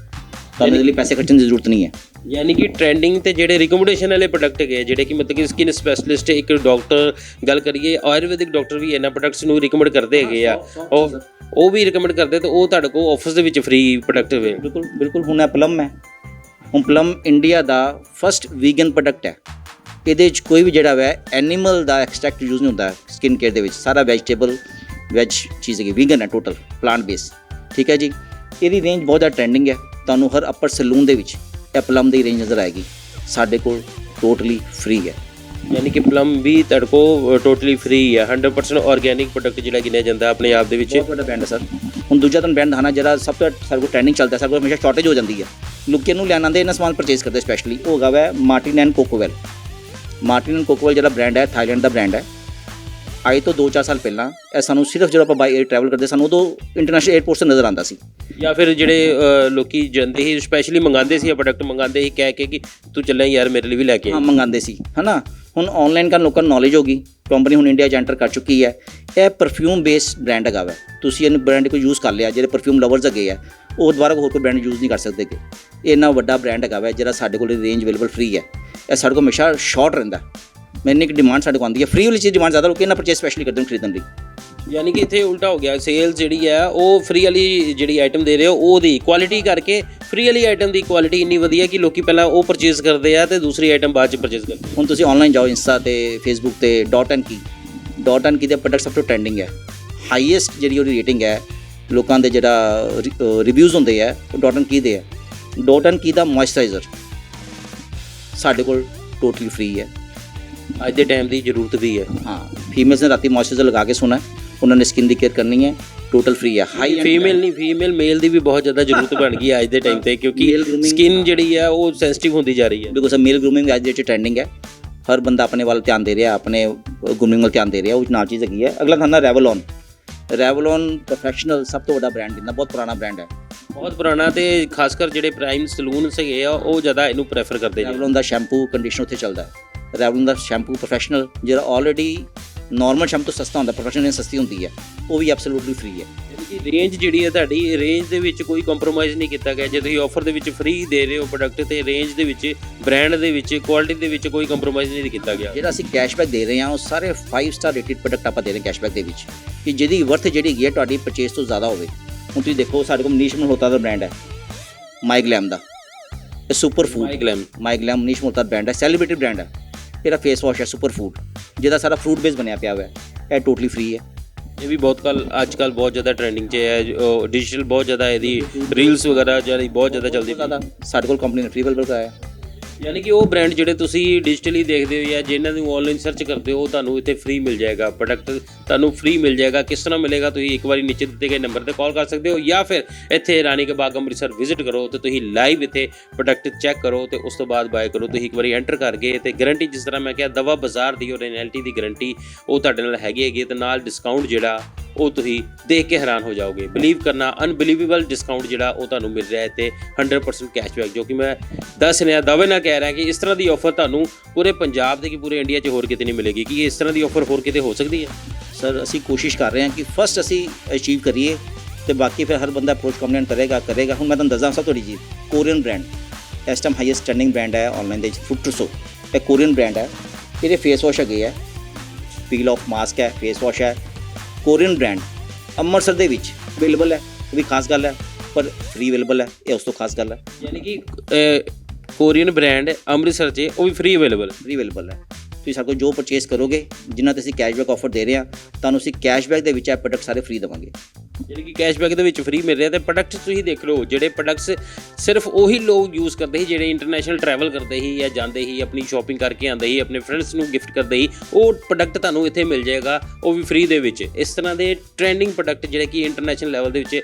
ਤੁਹਾਨੂੰ ਇਹਦੇ ਲਈ ਪੈਸੇ ਖਰਚਣ ਦੀ ਜ਼ਰੂਰਤ ਨਹੀਂ ਹੈ। ਯਾਨੀ ਕਿ ਟ੍ਰੈਂਡਿੰਗ ਤੇ ਜਿਹੜੇ ਰਿਕਮੈਂਡੇਸ਼ਨ ਵਾਲੇ ਪ੍ਰੋਡਕਟ ਹੈਗੇ ਆ, ਜਿਹੜੇ ਕਿ ਮਤਲਬ ਕਿ ਸਕਿਨ ਸਪੈਸ਼ਲਿਸਟ ਇੱਕ ਡਾਕਟਰ ਗੱਲ ਕਰੀਏ ਆਯੁਰਵੈਦਿਕ ਡਾਕਟਰ ਵੀ ਇਹਨਾਂ ਪ੍ਰੋਡਕਟਸ ਨੂੰ ਰਿਕਮੈਂਡ ਕਰਦੇ ਹੈਗੇ ਆ। ਉਹ ਉਹ ਵੀ ਰਿਕਮੈਂਡ ਕਰਦੇ ਤੇ ਉਹ ਤੁਹਾਡੇ ਕੋਲ ਆਫਿਸ ਦੇ ਵਿੱਚ ਫ੍ਰੀ ਪ੍ਰੋਡਕਟ ਹੋਵੇ ਬਿਲਕੁਲ ਬਿਲਕੁਲ ਹੁਣ ਇਹ ਪਲਮ ਹੈ। ਹੁਣ ਪਲਮ ਇੰਡੀਆ ਦਾ ਫਸਟ ਵੀਗਨ ਪ੍ਰੋਡਕਟ ਹੈ। ਇਹਦੇ ਵਿੱਚ ਕੋਈ ਵੀ ਜਿਹੜਾ ਹੈ ਐਨੀਮਲ ਦਾ ਐਕਸਟ੍ਰੈਕਟ ਯੂਜ਼ ਨਹੀਂ ਹੁੰਦਾ। ਸਕਿਨ ਕੇਅਰ ਦੇ ਵਿੱਚ ਸਾਰਾ ਵੈਜੀਟੇਬਲ ਵੈਜ ਚੀਜ਼ ਹੈਗੀ ਵੀਗਨ ਹੈ ਟੋਟਲ ਪਲਾਂਟ ਬੇਸ ਠੀਕ ਹੈ ਜੀ? ਇਹਦੀ ਰੇਂਜ ਬਹੁਤ ਜ਼ਿਆਦਾ ਟ੍ਰੈਂਡਿੰਗ ਹੈ। ਤੁਹਾਨੂੰ ਹਰ ਅਪਰ ਸੈਲੂਨ ਦੇ ਵਿੱਚ ਇਹ ਪਲਮ ਦੀ ਰੇਂਜ ਨਜ਼ਰ ਆਏਗੀ। ਸਾਡੇ ਕੋਲ ਟੋਟਲੀ ਫ੍ਰੀ ਹੈ। ਯਾਨੀ ਕਿ ਪਲਮ ਵੀ ਕੋਲ ਟੋਟਲੀ ਫ੍ਰੀ ਹੈ। 100% ਆਰਗੇਨਿਕ ਪ੍ਰੋਡਕਟ ਜਿਹੜਾ ਗਿਣਿਆ ਜਾਂਦਾ ਆਪਣੇ ਆਪ ਦੇ ਵਿੱਚ। ਬਹੁਤ ਵੱਡਾ ਬ੍ਰਾਂਡ ਹੈ ਸਰ। ਹੁਣ ਦੂਜਾ ਤੁਹਾਨੂੰ ਬ੍ਰਾਂਡ ਦਿਖਾਣਾ ਜਿਹੜਾ ਸਭ ਤੋਂ ਸਾਡੇ ਕੋਲ ਟ੍ਰੈਂਡਿੰਗ ਚੱਲਦਾ ਸਾਡੇ ਕੋਲ ਹਮੇਸ਼ਾ ਸ਼ਾਰਟੇਜ ਹੋ ਜਾਂਦੀ ਹੈ। ਲੋਕੀ ਇਹਨੂੰ ਲੈਣ ਆਉਂਦੇ ਇਹਨਾਂ ਸਮਾਨ ਪਰਚੇਸ ਕਰਦੇ ਸਪੈਸ਼ਲੀ ਉਹ ਹੈਗਾ ਵੈ Martin and Cocowell Martin and Cocowell ਜਿਹੜਾ ਬ੍ਰਾਂਡ ਹੈ ਥਾਈਲੈਂਡ ਦਾ ਬ੍ਰਾਂਡ ਹੈ। ਅੱਜ ਤੋਂ 2-4 ਸਾਲ ਪਹਿਲਾਂ ਇਹ ਸਾਨੂੰ ਸਿਰਫ ਜਦੋਂ ਆਪਾਂ ਬਾਈ 에ਅਰ ਟਰੈਵਲ ਕਰਦੇ ਸਾਨੂੰ ਉਦੋਂ ਇੰਟਰਨੈਸ਼ਨਲ 에ਅਰਪੋਰਟ ਤੇ ਨਜ਼ਰ ਆਉਂਦਾ ਸੀ। ਜਾਂ ਫਿਰ ਜਿਹੜੇ ਲੋਕੀ ਜਾਂਦੇ ਸੀ ਸਪੈਸ਼ਲੀ ਮੰਗਾਉਂਦੇ ਸੀ ਪ੍ਰੋਡਕਟ ਮੰਗਾਉਂਦੇ ਸੀ ਕਹਿ ਕੇ ਕਿ ਤੂੰ ਚੱਲਿਆ ਯਾਰ ਮੇਰੇ ਲਈ ਵੀ ਲੈ ਕੇ ਹਾਂ ਮੰਗਾਉਂਦੇ ਸੀ ਹਨਾ? ਹੁਣ ਆਨਲਾਈਨ ਕਰਨ ਲੋਕਾਂ ਨੂੰ ਨੌਲੇਜ ਹੋ ਗਈ ਕੰਪਨੀ ਹੁਣ ਇੰਡੀਆ 'ਚ ਐਂਟਰ ਕਰ ਚੁੱਕੀ ਹੈ। ਇਹ ਪਰਫਿਊਮ ਬੇਸਡ ਬ੍ਰਾਂਡ ਹੈਗਾ ਵਾ। ਤੁਸੀਂ ਇਹਨੂੰ ਬ੍ਰਾਂਡ ਕੋਈ ਯੂਜ਼ ਕਰ ਲਿਆ ਜਿਹੜੇ ਪਰਫਿਊਮ ਲਵਰਸ ਹੈਗੇ ਆ ਉਹ ਦੁਬਾਰਾ ਹੋਰ ਕੋਈ ਬ੍ਰਾਂਡ ਯੂਜ਼ ਨਹੀਂ ਕਰ ਸਕਦੇ ਕਿ। ਇਹ ਇੰਨਾ ਵੱਡਾ ਬ੍ਰਾਂਡ ਹੈਗਾ ਵਾ ਜਿਹੜਾ ਸਾਡੇ ਕੋਲ ਰੇਂਜ ਅਵੇਲੇਬਲ ਫ੍ਰੀ ਹੈ। ਇਹ ਸਾਡੇ ਕੋਲ ਹਮੇਸ਼ਾ ਸ਼ਾਰਟ ਰਹਿੰਦਾ। ਮੈਨੇ ਇੱਕ ਡਿਮਾਂਡ ਸਾਡੇ ਕੋਲ ਆਉਂਦੀ ਹੈ। ਫ੍ਰੀ ਵਾਲੀ ਚੀਜ਼ ਡਿਮਾਂਡ ਜ਼ਿਆਦਾ ਲੋਕੀ ਇਹਨਾਂ ਪਰਚੇਸ ਸਪੈਸ਼ਲੀ ਕਰਦੇ ਨੇ ਖਰੀਦਣ ਲਈ। ਯਾਨੀ ਕਿ ਇੱਥੇ ਉਲਟਾ ਹੋ ਗਿਆ। ਸੇਲ ਜਿਹੜੀ ਹੈ ਉਹ ਫ੍ਰੀ ਵਾਲੀ ਜਿਹੜੀ ਆਈਟਮ ਦੇ ਰਹੇ ਹੋ ਉਹਦੀ ਕੁਆਲਿਟੀ ਕਰਕੇ ਫ੍ਰੀ ਵਾਲੀ ਆਈਟਮ ਦੀ ਕੁਆਲਿਟੀ ਇੰਨੀ ਵਧੀਆ ਕਿ ਲੋਕੀ ਪਹਿਲਾਂ ਉਹ ਪਰਚੇਸ ਕਰਦੇ ਆ ਤੇ ਦੂਸਰੀ ਆਈਟਮ ਬਾਅਦ ਚ ਪਰਚੇਸ ਕਰਦੇ ਹੁਣ ਤੁਸੀਂ ਆਨਲਾਈਨ ਜਾਓ ਇੰਸਟਾ ਤੇ ਫੇਸਬੁੱਕ ਤੇ dot and key dot and key ਦੇ ਪ੍ਰੋਡਕਟ ਸਭ ਤੋਂ ਟ੍ਰੈਂਡਿੰਗ ਹੈ। ਹਾਈਐਸਟ ਜਿਹੜੀ ਉਹਦੀ ਰੇਟਿੰਗ ਹੈ ਲੋਕਾਂ ਦੇ ਜਿਹੜਾ ਰਿਵਿਊਜ਼ ਹੁੰਦੇ ਆ ਉਹ ਡਾਟ ਐਂਡ ਕੀ ਦੇ ਹੈ ਡਾਟ ਐਂਡ ਕੀ ਦਾ ਮੋਇਸਚਰਾਈਜ਼ਰ ਸਾਡੇ ਕੋਲ ਟੋਟਲੀ ਫ੍ਰੀ ਹੈ। ਅੱਜ ਦੇ ਟਾਈਮ ਦੀ ਜ਼ਰੂਰਤ ਵੀ ਹੈ। ਹਾਂ ਫੀਮੇਲਸ ਨੇ ਰਾਤੀ ਮੋਇਸਚਰਾਈਜ਼ਰ ਲਗਾ ਕੇ ਸੋਣਾ ਉਹਨਾਂ ਨੇ ਸਕਿਨ ਦੀ ਕੇਅਰ ਕਰਨੀ ਹੈ ਟੋਟਲ ਫ੍ਰੀ ਹੈ ਹਾਈ ਫੀਮੇਲ ਨਹੀਂ ਫੀਮੇਲ ਮੇਲ ਦੀ ਵੀ ਬਹੁਤ ਜ਼ਿਆਦਾ ਜ਼ਰੂਰਤ ਬਣ ਗਈ ਅੱਜ ਦੇ ਟਾਈਮ ਤੇ ਕਿਉਂਕਿ ਸਕਿਨ ਜਿਹੜੀ ਹੈ ਉਹ ਸੈਂਸਿਟਿਵ ਹੁੰਦੀ ਜਾ ਰਹੀ ਹੈ। ਬਿਕੋਜ਼ ਮੇਲ ਗਰੂਮਿੰਗ ਅੱਜ ਦੇ ਟ੍ਰੈਂਡਿੰਗ ਹੈ। ਹਰ ਬੰਦਾ ਆਪਣੇ ਵੱਲ ਧਿਆਨ ਦੇ ਰਿਹਾ ਆਪਣੇ ਗਰੂਮਿੰਗ ਵੱਲ ਧਿਆਨ ਦੇ ਰਿਹਾ ਉਹ ਨਾਲ ਚੀਜ਼ ਹੈਗੀ ਹੈ। ਅਗਲਾ ਖਾਨਾ ਰੈਵਲੋਨ ਰੈਵਲੋਨ ਪ੍ਰੋਫੈਸ਼ਨਲ ਸਭ ਤੋਂ ਵੱਡਾ ਬ੍ਰਾਂਡ ਜਿੰਨਾ ਬਹੁਤ ਪੁਰਾਣਾ ਬ੍ਰਾਂਡ ਹੈ। ਬਹੁਤ ਪੁਰਾਣਾ ਤੇ ਖਾਸ ਕਰ ਜਿਹੜੇ ਪ੍ਰਾਈਮ ਸਲੂਨਸ ਹੈਗੇ ਆ ਉਹ ਜ਼ਿਆਦਾ ਇਹਨੂੰ ਪ੍ਰੈਫਰ ਕਰਦੇ ਨੇ। ਰੈਵਲੋਨ ਦਾ ਸ਼ੈਂਪੂ ਕੰਡੀਸ਼ਨਰ ਉੱਥੇ ਚੱਲਦਾ ਹੈ। ਰੈਵਲੋਨ ਦਾ ਸ਼ੈਂਪੂ ਪ੍ਰੋਫੈਸ਼ਨਲ ਜਿਹੜਾ ਆਲਰੇਡੀ ਨਾਰਮਲ ਸ਼ੈਂਪੂ ਤੋਂ ਸਸਤਾ ਹੁੰਦਾ ਪ੍ਰੋਫੈਸ਼ਨਲ ਨਾਲ ਸਸਤੀ ਹੁੰਦੀ ਹੈ ਉਹ ਵੀ ਐਬਸੋਲੂਟਲੀ ਫ੍ਰੀ ਹੈ। ਰੇਂਜ ਜਿਹੜੀ ਹੈ ਤੁਹਾਡੀ ਰੇਂਜ ਦੇ ਵਿੱਚ ਕੋਈ ਕੰਪਰੋਮਾਈਜ਼ ਨਹੀਂ ਕੀਤਾ ਗਿਆ। ਜੇ ਤੁਸੀਂ ਆਫਰ ਦੇ ਵਿੱਚ ਫ੍ਰੀ ਦੇ ਰਹੇ ਹੋ ਪ੍ਰੋਡਕਟ ਤੇ ਰੇਂਜ ਦੇ ਵਿੱਚ ਬ੍ਰਾਂਡ ਦੇ ਵਿੱਚ ਕੁਆਲਿਟੀ ਦੇ ਵਿੱਚ ਕੋਈ ਕੰਪਰੋਮਾਈਜ਼ ਨਹੀਂ ਕੀਤਾ ਗਿਆ। ਜਿਹੜਾ ਅਸੀਂ ਕੈਸ਼ਬੈਕ ਦੇ ਰਹੇ ਹਾਂ ਉਹ ਸਾਰੇ 5 ਸਟਾਰ ਰੇਟਡ ਪ੍ਰੋਡਕਟ ਆਪਾਂ ਦੇ ਰਹੇ ਹਾਂ ਕੈਸ਼ਬੈਕ ਦੇ ਵਿੱਚ। ਕਿ ਜਿਹਦੀ ਵਰਥ ਜਿਹੜੀ ਹੈ ਤੁਹਾਡੀ ਪਰਚੇਸ ਤੋਂ ਜ਼ਿਆਦਾ ਹੋਵੇ। ਹੁਣ ਤੁਸੀਂ ਦੇਖੋ ਸਾਡੇ ਕੋਲ ਮਨੀਸ਼ ਮਲਹੋਤਰਾ ਦਾ ਬ੍ਰਾਂਡ ਹੈ ਮਾਈਗਲੈਮ ਦਾ। ਇਹ super food MyGlamm MyGlamm Manish Malhotra brand ਹੈ ਸੈਲੀਬ੍ਰਿਟੀ ਬ੍ਰਾਂਡ ਹੈ। ਇਹਦਾ ਫੇਸ ਵਾਸ਼ ਹੈ ਸੁਪਰ ਫੂਡ ਜਿਹਦਾ ਸਾਰਾ ਫਰੂਟ ਬੇਸ ਬਣਿਆ ਪਿਆ ਹੋਇਆ ਹੈ ਇਹ ਟੋਟਲੀ ਫ੍ਰੀ ਹੈ। ਇਹ ਵੀ ਬਹੁਤ ਕੱਲ ਅੱਜ ਕੱਲ ਬਹੁਤ ਜ਼ਿਆਦਾ ਟ੍ਰੈਂਡਿੰਗ 'ਚ ਹੈ ਡਿਜੀਟਲ ਬਹੁਤ ਜ਼ਿਆਦਾ ਇਹਦੀ ਰੀਲਸ ਵਗੈਰਾ ਜਿਹੜੀ ਬਹੁਤ ਜ਼ਿਆਦਾ ਚੱਲਦੀ ਪਈ। ਸਾਡੇ ਕੋਲ ਕੰਪਨੀ ਨੇ ਫ੍ਰੀ ਅਵੇਲੇਬਲ ਕਰਾਇਆ ਯਾਨੀ ਕਿ ਉਹ ਬ੍ਰਾਂਡ ਜਿਹੜੇ ਤੁਸੀਂ ਡਿਜੀਟਲੀ ਦੇਖਦੇ ਹੋ ਜਾਂ ਜਿਹਨਾਂ ਨੂੰ ਆਨਲਾਈਨ ਸਰਚ ਕਰਦੇ ਹੋ, ਉਹ ਤੁਹਾਨੂੰ ਇੱਥੇ ਫ੍ਰੀ ਮਿਲ ਜਾਏਗਾ। ਪ੍ਰੋਡਕਟ ਤੁਹਾਨੂੰ ਫ੍ਰੀ ਮਿਲ ਜਾਏਗਾ। ਕਿਸ ਤਰ੍ਹਾਂ ਮਿਲੇਗਾ, ਤੁਸੀਂ ਇੱਕ ਵਾਰੀ ਨੀਚੇ ਦਿੱਤੇ ਗਏ ਨੰਬਰ ਤੇ ਕਾਲ ਕਰ ਸਕਦੇ ਹੋ ਜਾਂ ਫਿਰ ਇੱਥੇ ਰਾਣੀ ਕੇ ਬਾਗ ਅੰਮ੍ਰਿਤਸਰ ਵਿਜ਼ਿਟ ਕਰੋ ਤੇ ਤੁਸੀਂ ਲਾਈਵ ਇੱਥੇ ਪ੍ਰੋਡਕਟ ਚੈੱਕ ਕਰੋ ਤੇ ਉਸ ਤੋਂ ਬਾਅਦ ਬਾਏ ਕਰੋ। ਤੁਸੀਂ ਇੱਕ ਵਾਰੀ ਐਂਟਰ ਕਰਕੇ ਤੇ ਗਾਰੰਟੀ ਜਿਸ ਤਰ੍ਹਾਂ ਮੈਂ ਕਿਹਾ, ਦਵਾ ਬਾਜ਼ਾਰ ਦੀ ਔਰ ਓਰੀਜਨੈਲਿਟੀ ਦੀ ਗਾਰੰਟੀ ਉਹ ਤੁਹਾਡੇ ਨਾਲ ਹੈਗੀ ਹੈਗੀ ਤੇ ਨਾਲ ਡਿਸਕਾਊਂਟ ਜਿਹੜਾ ਉਹ ਤੁਸੀਂ ਦੇਖ ਕੇ ਹੈਰਾਨ ਹੋ ਜਾਓਗੇ। ਬਲੀਵ ਕਰਨਾ ਅਨਬਲੀਵੇਬਲ ਡਿਸਕਾਊਂਟ ਜਿਹੜਾ ਉਹ ਤੁਹਾਨੂੰ ਮਿਲ ਰਿਹਾ ਹੈ ਤੇ 100% ਕੈਸ਼ਬੈਕ ਜੋ ਕਿ ਮੈਂ ਦੱਸ ਰਿਹਾ, ਦਾਅਵੇ ਨਾਲ ਕਹਿ ਰਿਹਾ ਕਿ ਇਸ ਤਰ੍ਹਾਂ ਦੀ ਆਫਰ ਤੁਹਾਨੂੰ ਪੂਰੇ ਪੰਜਾਬ ਦੇ ਕਿ ਪੂਰੇ ਇੰਡੀਆ 'ਚ ਹੋਰ ਕਿਤੇ ਨਹੀਂ ਮਿਲੇਗੀ, ਕਿ ਇਸ ਤਰ੍ਹਾਂ ਦੀ ਆਫਰ ਹੋਰ ਕਿਤੇ ਹੋ ਸਕਦੀ ਹੈ? ਸਰ ਅਸੀਂ ਕੋਸ਼ਿਸ਼ ਕਰ ਰਹੇ ਹਾਂ ਕਿ ਫਸਟ ਅਸੀਂ ਅਚੀਵ ਕਰੀਏ ਤੇ ਬਾਕੀ ਫਿਰ ਹਰ ਬੰਦਾ ਅਪਰੋਚ ਕੰਪਲੇਂਟ ਕਰੇਗਾ ਕਰੇਗਾ। ਹੁਣ ਮੈਂ ਤੁਹਾਨੂੰ ਦੱਸਾਂ ਸਭ ਤੁਹਾਡੀ ਚੀਜ਼ ਕੋਰੀਅਨ ਬ੍ਰਾਂਡ ਇਸ ਟਾਈਮ ਹਾਈਐਸਟ ਟ੍ਰੈਂਡਿੰਗ ਬ੍ਰਾਂਡ ਹੈ ਆਨਲਾਈਨ ਦੇ ਫੁੱਟਰਸੋ ਇਹ ਕੋਰੀਅਨ ਬ੍ਰਾਂਡ ਹੈ। ਇਹਦੇ ਫੇਸ ਵਾਸ਼ ਹੈਗੇ ਹੈ ਪੀਲ ਆਫ ਮਾਸਕ ਹੈ ਫੇਸ ਵਾਸ਼ ਹੈ। ਕੋਰੀਅਨ ਬ੍ਰਾਂਡ ਅੰਮ੍ਰਿਤਸਰ ਦੇ ਵਿੱਚ ਅਵੇਲੇਬਲ ਹੈ। ਉਹ ਵੀ ਖਾਸ ਗੱਲ ਹੈ ਪਰ ਫ੍ਰੀ ਅਵੇਲੇਬਲ ਹੈ ਇਹ ਉਸ ਤੋਂ ਖਾਸ ਗੱਲ ਹੈ। ਯਾਨੀ ਕਿ ਕੋਰੀਅਨ ਬ੍ਰਾਂਡ ਅੰਮ੍ਰਿਤਸਰ 'ਚ ਉਹ ਵੀ ਫ੍ਰੀ ਅਵੇਲੇਬਲ ਫ੍ਰੀ ਅਵੇਲੇਬਲ ਹੈ। ਤੁਸੀਂ ਸਾਡੇ ਕੋਲ ਜੋ ਪਰਚੇਸ ਕਰੋਗੇ ਜਿਨ੍ਹਾਂ ਤੇ ਅਸੀਂ ਕੈਸ਼ਬੈਕ ਆਫਰ ਦੇ ਰਹੇ ਹਾਂ ਤੁਹਾਨੂੰ ਅਸੀਂ ਕੈਸ਼ਬੈਕ ਦੇ ਵਿੱਚ ਇਹ ਪ੍ਰੋਡਕਟ ਸਾਰੇ ਫ੍ਰੀ ਦੇਵਾਂਗੇ। ਜਿਹੜੇ ਕਿ ਕੈਸ਼ਬੈਕ ਦੇ ਵਿੱਚ ਫ੍ਰੀ ਮਿਲ ਰਿਹਾ ਤੇ ਪ੍ਰੋਡਕਟਸ ਤੁਸੀਂ ਦੇਖ ਲਓ, ਜਿਹੜੇ ਪ੍ਰੋਡਕਟਸ ਸਿਰਫ ਉਹੀ ਲੋਕ ਯੂਜ਼ ਕਰਦੇ ਸੀ, ਜਿਹੜੇ ਇੰਟਰਨੈਸ਼ਨਲ ਟਰੈਵਲ ਕਰਦੇ ਸੀ ਜਾਂ ਜਾਂਦੇ ਸੀ, ਆਪਣੀ ਸ਼ਾਪਿੰਗ ਕਰਕੇ ਆਉਂਦੇ ਸੀ, ਆਪਣੇ ਫਰੈਂਡਸ ਨੂੰ ਗਿਫਟ ਕਰਦੇ ਸੀ, ਉਹ ਪ੍ਰੋਡਕਟ ਤੁਹਾਨੂੰ ਇੱਥੇ ਮਿਲ ਜਾਏਗਾ, ਉਹ ਵੀ ਫ੍ਰੀ ਦੇ ਵਿੱਚ। ਇਸ ਤਰ੍ਹਾਂ ਦੇ ਟ੍ਰੈਂਡਿੰਗ ਪ੍ਰੋਡਕਟ ਜਿਹੜੇ ਕਿ ਇੰਟਰਨੈਸ਼ਨਲ ਲੈਵਲ ਦੇ ਵਿੱਚ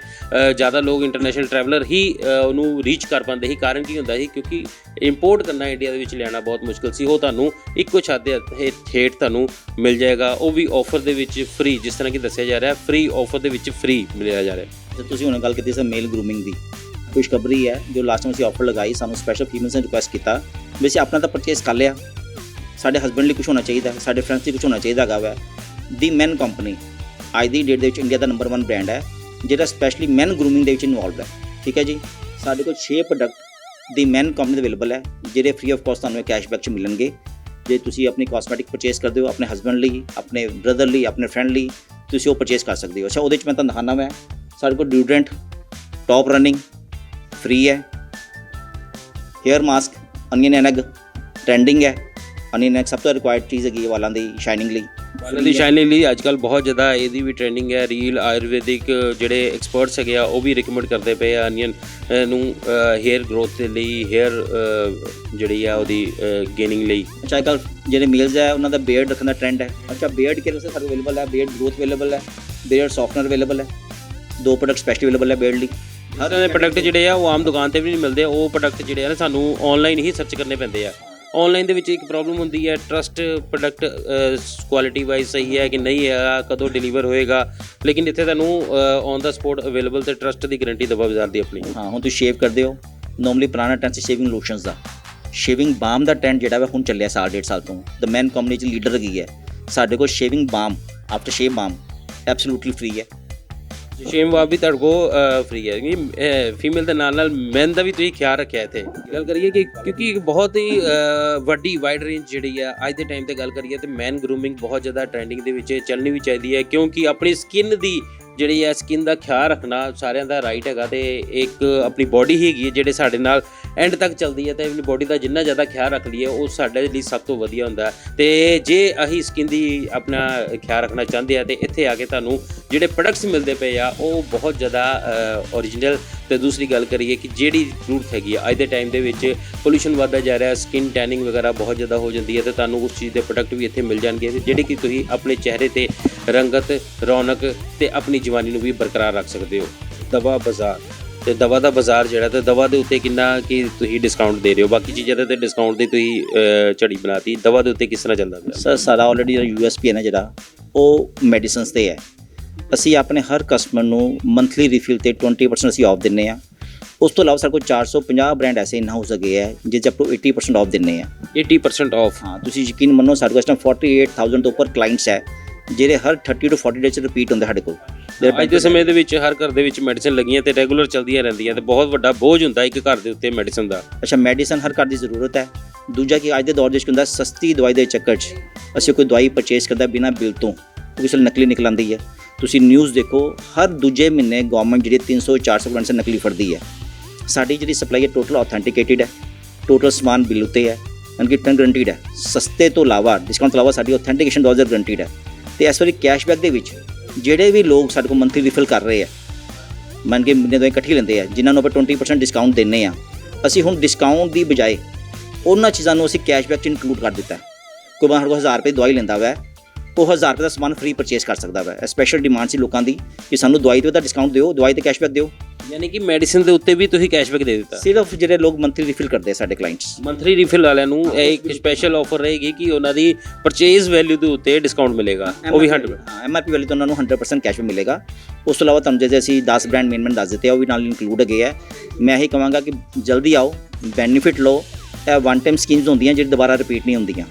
ਜ਼ਿਆਦਾ ਲੋਕ ਇੰਟਰਨੈਸ਼ਨਲ ਟਰੈਵਲਰ ਹੀ ਉਹਨੂੰ ਰੀਚ ਕਰ ਪਾਉਂਦੇ ਸੀ। ਕਾਰਨ ਕੀ ਹੁੰਦਾ ਸੀ? ਕਿਉਂਕਿ ਇੰਪੋਰਟ ਕਰਨਾ ਇੰਡੀਆ ਦੇ ਵਿੱਚ ਲਿਆਉਣਾ ਬਹੁਤ ਮੁਸ਼ਕਲ ਸੀ। ਉਹ ਤੁਹਾਨੂੰ ਇੱਕੋ ਛੱਤ ਦੇ ਹੇਠ ਹੇਠ ਤੁਹਾਨੂੰ ਮਿਲ ਜਾਏਗਾ। ਉਹ ਵੀ ਆਫਰ ਦੇ ਵਿੱਚ ਫ੍ਰੀ ਜਿਸ ਤਰ੍ਹਾਂ ਕਿ ਦੱਸਿਆ ਜਾ ਰਿਹਾ ਫ੍ਰੀ ਆਫਰ ਦੇ ਵਿੱਚ ਫ੍ਰੀ ਮਿਲਿਆ ਜਾ ਰਿਹਾ। ਤੇ ਤੁਸੀਂ ਹੁਣ ਗੱਲ ਕੀਤੀ ਸੀ ਮੇਲ ਗਰੂਮਿੰਗ ਦੀ। ਖੁਸ਼ਖਬਰੀ ਹੈ ਜੋ ਲਾਸਟ ਟਾਈਮ ਅਸੀਂ ਆਫਰ ਲਗਾਈ ਸਾਨੂੰ ਸਪੈਸ਼ਲ ਫੀਮੇਲਸ ਨੇ ਰਿਕੁਐਸਟ ਕੀਤਾ। ਵੀ ਅਸੀਂ ਆਪਣਾ ਤਾਂ ਪਰਚੇਸ ਕਰ ਲਿਆ। ਸਾਡੇ ਹਸਬੰਡ ਲਈ ਕੁਝ ਹੋਣਾ ਚਾਹੀਦਾ ਹੈ, ਸਾਡੇ ਫਰੈਂਡਸ ਲਈ ਕੁਝ ਹੋਣਾ ਚਾਹੀਦਾ ਹੈਗਾ ਵੈ। ਦੀ ਮੈਨ ਕੰਪਨੀ ਅੱਜ ਦੀ ਡੇਟ ਦੇ ਵਿੱਚ ਇੰਡੀਆ ਦਾ ਨੰਬਰ 1 ਬ੍ਰਾਂਡ ਹੈ ਜਿਹੜਾ ਸਪੈਸ਼ਲੀ ਮੈਨ ਗਰੂਮਿੰਗ ਦੇ ਵਿੱਚ ਇਨਵੋਲਵਡ ਹੈ। ਠੀਕ ਹੈ ਜੀ? ਸਾਡੇ ਕੋਲ 6 ਪ੍ਰੋਡਕਟ ਦੀ ਮੈਨ ਕੰਪਨੀ ਦੇ ਅਵੇਲੇਬਲ ਹੈ ਜਿਹੜੇ ਫ੍ਰੀ ਆਫ ਕਾਸਟ ਤੁਹਾਨੂੰ ਕੈਸ਼ਬੈਕ ਚ ਮਿਲਣਗੇ। ਜੇ ਤੁਸੀਂ ਆਪਣੀ ਕਾਸਮੈਟਿਕ ਪਰਚੇਸ ਕਰਦੇ ਹੋ ਆਪਣੇ ਹਸਬੰਡ ਲਈ ਆਪਣੇ ਬ੍ਰਦਰ ਲਈ ਆਪਣੇ ਫਰੈਂਡ ਲਈ ਤੁਸੀਂ ਉਹ ਪਰਚੇਸ ਕਰ ਸਕਦੇ ਹੋ ਅੱਛਾ ਉਹਦੇ ਚ ਮੈਂ ਤੁਹਾਨੂੰ ਦਿਖਾਣਾ ਮੈਂ ਸਾਡੇ ਕੋਲ ਡਿਊਡਰੈਂਟ ਟੌਪ ਰਨਿੰਗ ਫ੍ਰੀ ਹੈ ਹੇਅਰ ਮਾਸਕ ਅਨੀਅਨ ਐਨਕ ਟ੍ਰੈਂਡਿੰਗ ਹੈ ਅਨੀਅਨ ਐਨਕ ਸਭ ਤੋਂ ਰਿਕੁਆਇਰਡ ਚੀਜ਼ ਹੈਗੀ ਹੈ ਵਾਲਾਂ ਦੀ ਸ਼ਾਈਨਿੰਗ ਲਈ ਵਾਲਾਂ ਦੀ ਸ਼ਾਈਨਿੰਗ ਲਈ ਅੱਜ ਕੱਲ ਬਹੁਤ ਜ਼ਿਆਦਾ ਇਹਦੀ ਵੀ ਟ੍ਰੈਂਡਿੰਗ ਹੈ ਰੀਲ ਆਯੁਰਵੈਦਿਕ ਜਿਹੜੇ ਐਕਸਪਰਟਸ ਹੈਗੇ ਆ ਉਹ ਵੀ ਰეკਮੈਂਡ ਕਰਦੇ ਪਏ ਆ ਅਨੀਅਨ ਨੂੰ ਹੇਅਰ ਗਰੋਥ ਦੇ ਲਈ ਹੇਅਰ ਜਿਹੜੀ ਆ ਉਹਦੀ ਗੇਨਿੰਗ ਲਈ ਅੱਛਾ ਕੱਲ ਜਿਹੜੇ ਮੇਲਸ ਹੈ ਉਹਨਾਂ ਦਾ ਬੀਅਰਡ ਰੱਖਣ ਦਾ ਟ੍ਰੈਂਡ ਹੈ ਅੱਛਾ ਬੀਅਰਡ ਕੇ ਵਾਸਤੇ ਸਾਡੇ ਅਵੇਲੇਬਲ ਹੈ ਬੀਅਰਡ ਗਰੋਥ ਅਵੇਲੇਬਲ ਹੈ ਬੀਅਰਡ ਸੌਫਟਨਰ ਅਵੇਲੇਬਲ ਹੈ ਦੋ ਪ੍ਰੋਡਕਟ ਸਪੈਸ਼ਲ ਅਵੇਲੇਬਲ ਹੈ ਬੀਅਰਡ ਲਈ ਹਰ ਤਰ੍ਹਾਂ ਦੇ ਪ੍ਰੋਡਕਟ ਜਿਹੜੇ ਆ ਉਹ ਆਮ ਦੁਕਾਨ ਤੇ ਵੀ ਨਹੀਂ ਮਿਲਦੇ ਉਹ ਪ੍ਰੋਡਕਟ ਜਿਹੜੇ ਆ ਸਾਨੂੰ ਆਨਲਾਈਨ ਹੀ ਸਰਚ ਕਰਨੇ ਪੈਂਦੇ ਆ ਆਨਲਾਈਨ ਦੇ ਵਿੱਚ ਇੱਕ ਪ੍ਰੋਬਲਮ ਹੁੰਦੀ ਹੈ ਟਰਸਟ ਪ੍ਰੋਡਕਟ ਕੁਆਲਿਟੀ ਵਾਈਜ਼ ਸਹੀ ਹੈ ਕਿ ਨਹੀਂ ਹੈਗਾ ਕਦੋਂ ਡਿਲੀਵਰ ਹੋਏਗਾ? ਲੇਕਿਨ ਇੱਥੇ ਤੁਹਾਨੂੰ ਔਨ ਦਾ ਸਪੋਟ ਅਵੇਲੇਬਲ ਤੇ ਟਰਸਟ ਦੀ ਗਾਰੰਟੀ ਦਵਾ ਬਾਜ਼ਾਰ ਦੀ ਆਪਣੀ। ਹਾਂ, ਹੁਣ ਤੁਸੀਂ ਸ਼ੇਵ ਕਰਦੇ ਹੋ। ਨਾਰਮਲੀ ਪੁਰਾਣਾ ਟ੍ਰੈਂਡ ਸੀ ਸ਼ੇਵਿੰਗ ਲੋਸ਼ਨਸ ਦਾ। ਸ਼ੇਵਿੰਗ ਬਾਮ ਦਾ ਟ੍ਰੈਂਡ ਜਿਹੜਾ ਵਾ ਹੁਣ ਚੱਲਿਆ ਸਾਲ, ਡੇਢ ਸਾਲ ਤੋਂ। ਦ ਮੈਨ ਕੰਪਨੀ ਚ ਲੀਡਰ ਹੈਗੀ ਹੈ? ਸਾਡੇ ਕੋਲ shaving balm after shave balm absolutely free ਹੈ। ਸ਼ੇਮ ਵਾਬ ਵੀ ਤੁਹਾਡੇ ਕੋ ਫ੍ਰੀ ਹੈ। ਕਿ ਫੀਮੇਲ ਦੇ ਨਾਲ ਨਾਲ ਮੈਨ ਦਾ ਵੀ ਤੁਸੀਂ ਖਿਆਲ ਰੱਖਿਆ ਇੱਥੇ। ਗੱਲ ਕਰੀਏ ਕਿ ਕਿਉਂਕਿ ਇੱਕ ਬਹੁਤ ਹੀ ਵੱਡੀ ਵਾਈਡ ਰੇਂਜ ਜਿਹੜੀ ਆ, ਅੱਜ ਦੇ ਟਾਈਮ ਤੇ ਗੱਲ ਕਰੀਏ ਤੇ ਮੈਨ ਗਰੂਮਿੰਗ ਬਹੁਤ ਜ਼ਿਆਦਾ ਟ੍ਰੈਂਡਿੰਗ ਦੇ ਵਿੱਚ ਚੱਲਣੀ ਵੀ ਚਾਹੀਦੀ ਹੈ। ਕਿਉਂਕਿ ਆਪਣੀ ਸਕਿਨ ਦੀ ਜਿਹੜੀ ਹੈ ਸਕਿਨ ਦਾ ਖਿਆਲ ਰੱਖਣਾ ਸਾਰਿਆਂ ਦਾ ਰਾਈਟ ਹੈਗਾ ਤੇ ਇੱਕ ਆਪਣੀ ਬਾਡੀ ਹੈਗੀ ਹੈ ਜਿਹੜੇ ਸਾਡੇ ਨਾਲ ਐਂਡ ਤੱਕ ਚੱਲਦੀ ਹੈ ਤੇ ਆਪਣੀ ਬਾਡੀ ਦਾ ਜਿੰਨਾ ਜ਼ਿਆਦਾ ਖਿਆਲ ਰੱਖ ਲਈਏ, ਉਹ ਸਾਡੇ ਲਈ ਸਭ ਤੋਂ ਵਧੀਆ ਹੁੰਦਾ ਹੈ। ਤੇ ਜੇ ਅਸੀਂ ਸਕਿਨ ਦੀ ਆਪਣਾ ਖਿਆਲ ਰੱਖਣਾ ਚਾਹੁੰਦੇ ਆ ਤੇ ਇੱਥੇ ਆ ਕੇ ਤੁਹਾਨੂੰ ਜਿਹੜੇ ਪ੍ਰੋਡਕਟਸ ਮਿਲਦੇ ਪਏ ਆ, ਉਹ ਬਹੁਤ ਜ਼ਿਆਦਾ ਓਰੀਜਨਲ ਤੇ ਦੂਸਰੀ ਗੱਲ ਕਰੀਏ ਕਿ ਜਿਹੜੀ ਜ਼ਰੂਰਤ ਹੈਗੀ ਆ ਅੱਜ ਦੇ ਟਾਈਮ ਦੇ ਵਿੱਚ ਪੋਲੂਸ਼ਨ ਵੱਧਦਾ ਜਾ ਰਿਹਾ ਸਕਿਨ ਟੈਨਿੰਗ ਵਗੈਰਾ ਬਹੁਤ ਜ਼ਿਆਦਾ ਹੋ ਜਾਂਦੀ ਹੈ ਤੇ ਤੁਹਾਨੂੰ ਉਸ ਚੀਜ਼ ਦੇ ਪ੍ਰੋਡਕਟ ਵੀ ਇੱਥੇ ਮਿਲ ਜਾਣਗੇ ਤੇ ਜਿਹੜੇ ਕਿ ਤੁਸੀਂ ਆਪਣੇ ਚਿਹਰੇ ਤੇ ਰੰਗਤ ਰੌਣਕ ਤੇ ਆਪਣੀ ਜਵਾਨੀ ਨੂੰ ਵੀ ਬਰਕਰਾਰ ਰੱਖ ਸਕਦੇ ਹੋ। ਦਵਾ ਬਾਜ਼ਾਰ ਤੇ ਦਵਾ ਦਾ ਬਾਜ਼ਾਰ ਜਿਹੜਾ ਤੇ ਦਵਾ ਦੇ ਉੱਤੇ ਕਿੰਨਾ ਕਿ ਤੁਸੀਂ ਡਿਸਕਾਊਂਟ ਦੇ ਰਹੇ ਹੋ? ਬਾਕੀ ਚੀਜ਼ਾਂ ਦੇ ਤੇ ਡਿਸਕਾਊਂਟ ਦੀ ਤੁਸੀਂ ਅਹ, ਝੜੀ ਬਣਾਤੀ। ਦਵਾ ਦੇ ਉੱਤੇ ਕਿਸ ਤਰ੍ਹਾਂ ਚੱਲਦਾ ਪਿਆ? ਸਰ ਸਾਡਾ ਆਲਰੇਡੀ ਜਿਹੜਾ ਯੂਐਸਪੀ ਹੈ ਨਾ ਜਿਹੜਾ ਉਹ ਮੈਡੀਸਿਨਸ ਤੇ ਹੈ। ਅਸੀਂ ਆਪਣੇ ਹਰ ਕਸਟਮਰ ਨੂੰ ਮੰਥਲੀ ਰਿਫਿਲ ਤੇ 20% ਅਸੀਂ ਆਫ ਦਿੰਨੇ ਆ। ਉਸ ਤੋਂ ਇਲਾਵਾ ਸਾਡੇ ਕੋਲ 450 ਬ੍ਰਾਂਡ ਐਸੇ ਇਨ ਹਾਊਸ ਹੈਗੇ ਆ ਜਿਸ 'ਚ ਅਪ ਟੂ 80% ਆਫ ਦਿੰਨੇ ਆ। 80% ਆਫ ਹਾਂ ਤੁਸੀਂ ਯਕੀਨ ਮੰਨੋ ਸਾਡੇ ਕੋਲ ਇਸ ਟਾਈਮ 48000 ਤੋਂ ਉੱਪਰ ਕਲਾਇੰਟਸ ਹੈ ਜਿਹੜੇ ਹਰ 30 ਤੋਂ 40 ਡੇਜ਼ ਰਿਪੀਟ ਹੁੰਦੇ ਸਾਡੇ ਕੋਲ। ਅੱਜ ਦੇ ਸਮੇਂ ਦੇ ਵਿੱਚ ਹਰ ਘਰ ਦੇ ਵਿੱਚ ਮੈਡੀਸਨ ਲੱਗੀਆਂ ਤੇ ਰੈਗੂਲਰ ਚੱਲਦੀਆਂ ਰਹਿੰਦੀਆਂ ਤੇ ਬਹੁਤ ਵੱਡਾ ਬੋਝ ਹੁੰਦਾ ਇੱਕ ਘਰ ਦੇ ਉੱਤੇ ਮੈਡੀਸਨ ਦਾ। ਅੱਛਾ ਮੈਡੀਸਨ ਹਰ ਘਰ ਦੀ ਜ਼ਰੂਰਤ ਹੈ। ਦੂਜਾ ਕਿ ਅੱਜ ਦੇ ਦੌਰ ਦੇ ਵਿੱਚ ਕੀ ਹੁੰਦਾ ਸਸਤੀ ਦਵਾਈ ਦੇ ਚੱਕਰ 'ਚ ਅਸੀਂ ਕੋਈ ਦਵਾਈ ਪਰਚੇਸ ਕਰਦਾ ਬਿਨਾਂ ਬਿੱਲ ਤੋਂ ਕਿਸੇ ਨਕਲੀ ਨਿਕਲ ਆਉਂਦੀ ਹੈ। ਤੁਸੀਂ ਨਿਊਜ਼ ਦੇਖੋ, ਹਰ ਦੂਜੇ ਮਹੀਨੇ ਗਵਰਨਮੈਂਟ ਜਿਹੜੀ 300 400 ਮੈਡੀਸਨ ਨਕਲੀ ਫੜਦੀ ਹੈ। ਸਾਡੀ ਜਿਹੜੀ ਸਪਲਾਈ ਹੈ ਟੋਟਲ ਆਥੈਂਟਿਕੇਟਿਡ ਹੈ ਟੋਟਲ ਸਮਾਨ ਬਿੱਲ ਉੱਤੇ ਹੈ, ਯਾਨੀ ਕਿ ਟਨ ਗਰੰਟੀਡ ਹੈ। ਸਸਤੇ ਤੋਂ ਇਲਾਵਾ ਡਿਸਕਾਊਂਟ ਤੋਂ ਇਲਾਵਾ ਸਾਡੀ ਆਥੈਂਟਿਕੇਸ਼ਨ ਡੋਜ਼ਰ ਗਰੰਟੀਡ ਹੈ। ਤੇ ਇਸ ਵਾਰੀ ਕੈਸ਼ਬੈਕ ਦੇ ਵਿੱਚ ਜਿਹੜੇ ਵੀ ਲੋਕ ਸਾਡੇ ਕੋਲ ਮੰਥਲੀ ਰਿਫਿਲ ਕਰ ਰਹੇ ਆ ਮੰਨ ਕੇ ਮਹੀਨੇ ਤੋਂ ਇਕੱਠੀ ਲੈਂਦੇ ਆ, ਜਿਨ੍ਹਾਂ ਨੂੰ ਆਪਾਂ 20% ਡਿਸਕਾਊਂਟ ਦਿੰਨੇ ਆ, ਅਸੀਂ ਹੁਣ ਡਿਸਕਾਊਂਟ ਦੀ ਬਜਾਏ ਉਹਨਾਂ ਚੀਜ਼ਾਂ ਨੂੰ ਅਸੀਂ ਕੈਸ਼ਬੈਕ 'ਚ ਇਨਕਲੂਡ ਕਰ ਦਿੱਤਾ। ਕੋਈ ਬੰਦਾ ਸਾਡੇ ਕੋਲ 1000 ਰੁਪਏ ਦਵਾਈ ਲੈਂਦਾ ਵਾ ਉਹ 1000 ਰੁਪਏ ਦਾ ਸਮਾਨ ਫ੍ਰੀ ਪਰਚੇਸ ਕਰ ਸਕਦਾ ਵਾ। ਸਪੈਸ਼ਲ ਡਿਮਾਂਡ ਸੀ ਲੋਕਾਂ ਦੀ ਕਿ ਸਾਨੂੰ ਦਵਾਈ ਤੇ ਉਹਦਾ ਡਿਸਕਾਊਂਟ ਦਿਓ ਦਵਾਈ ਤੇ ਕੈਸ਼ਬੈਕ ਦਿਓ। ਯਾਨੀ ਕਿ ਮੈਡੀਸਨ ਦੇ ਉੱਤੇ ਵੀ ਤੁਸੀਂ ਕੈਸ਼ਬੈਕ ਦੇ ਦਿੱਤਾ। ਸਿਰਫ ਜਿਹੜੇ ਲੋਕ ਮੰਥਲੀ ਰਿਫਿਲ ਕਰਦੇ ਆ ਸਾਡੇ ਕਲਾਇੰਟਸ ਮੰਥਲੀ ਰਿਫਿਲ ਵਾਲਿਆਂ ਨੂੰ ਇਹ ਇੱਕ ਸਪੈਸ਼ਲ ਆਫਰ ਰਹੇਗੀ ਕਿ ਉਹਨਾਂ ਦੀ ਪਰਚੇਜ਼ ਵੈਲਿਊ ਦੇ ਉੱਤੇ ਡਿਸਕਾਊਂਟ ਮਿਲੇਗਾ। ਉਹ ਵੀ 100 ਹਾਂ ਐਮਆਰਪੀ ਵਾਲੀ ਤਾਂ ਉਹਨਾਂ ਨੂੰ 100% ਕੈਸ਼ਬੈਕ ਮਿਲੇਗਾ। ਉਸ ਤੋਂ ਇਲਾਵਾ ਤੁਹਾਨੂੰ ਜਿਹੜੇ ਅਸੀਂ 10 ਬ੍ਰਾਂਡ ਮੇਨ ਮੇਨ ਦੱਸ ਦਿੱਤੇ ਆ ਉਹ ਵੀ ਨਾਲ ਇਨਕਲੂਡ ਹੈਗੇ ਆ। ਮੈਂ ਇਹੀ ਕਹਾਂਗਾ ਕਿ ਜਲਦੀ ਆਓ ਬੈਨੀਫਿਟ ਲਓ। ਇਹ ਵਨ ਟਾਈਮ ਸਕੀਮਸ ਹੁੰਦੀਆਂ ਜਿਹੜੀ ਦੁਬਾਰਾ ਰਿਪੀਟ ਨਹੀਂ ਹੁੰਦੀਆਂ।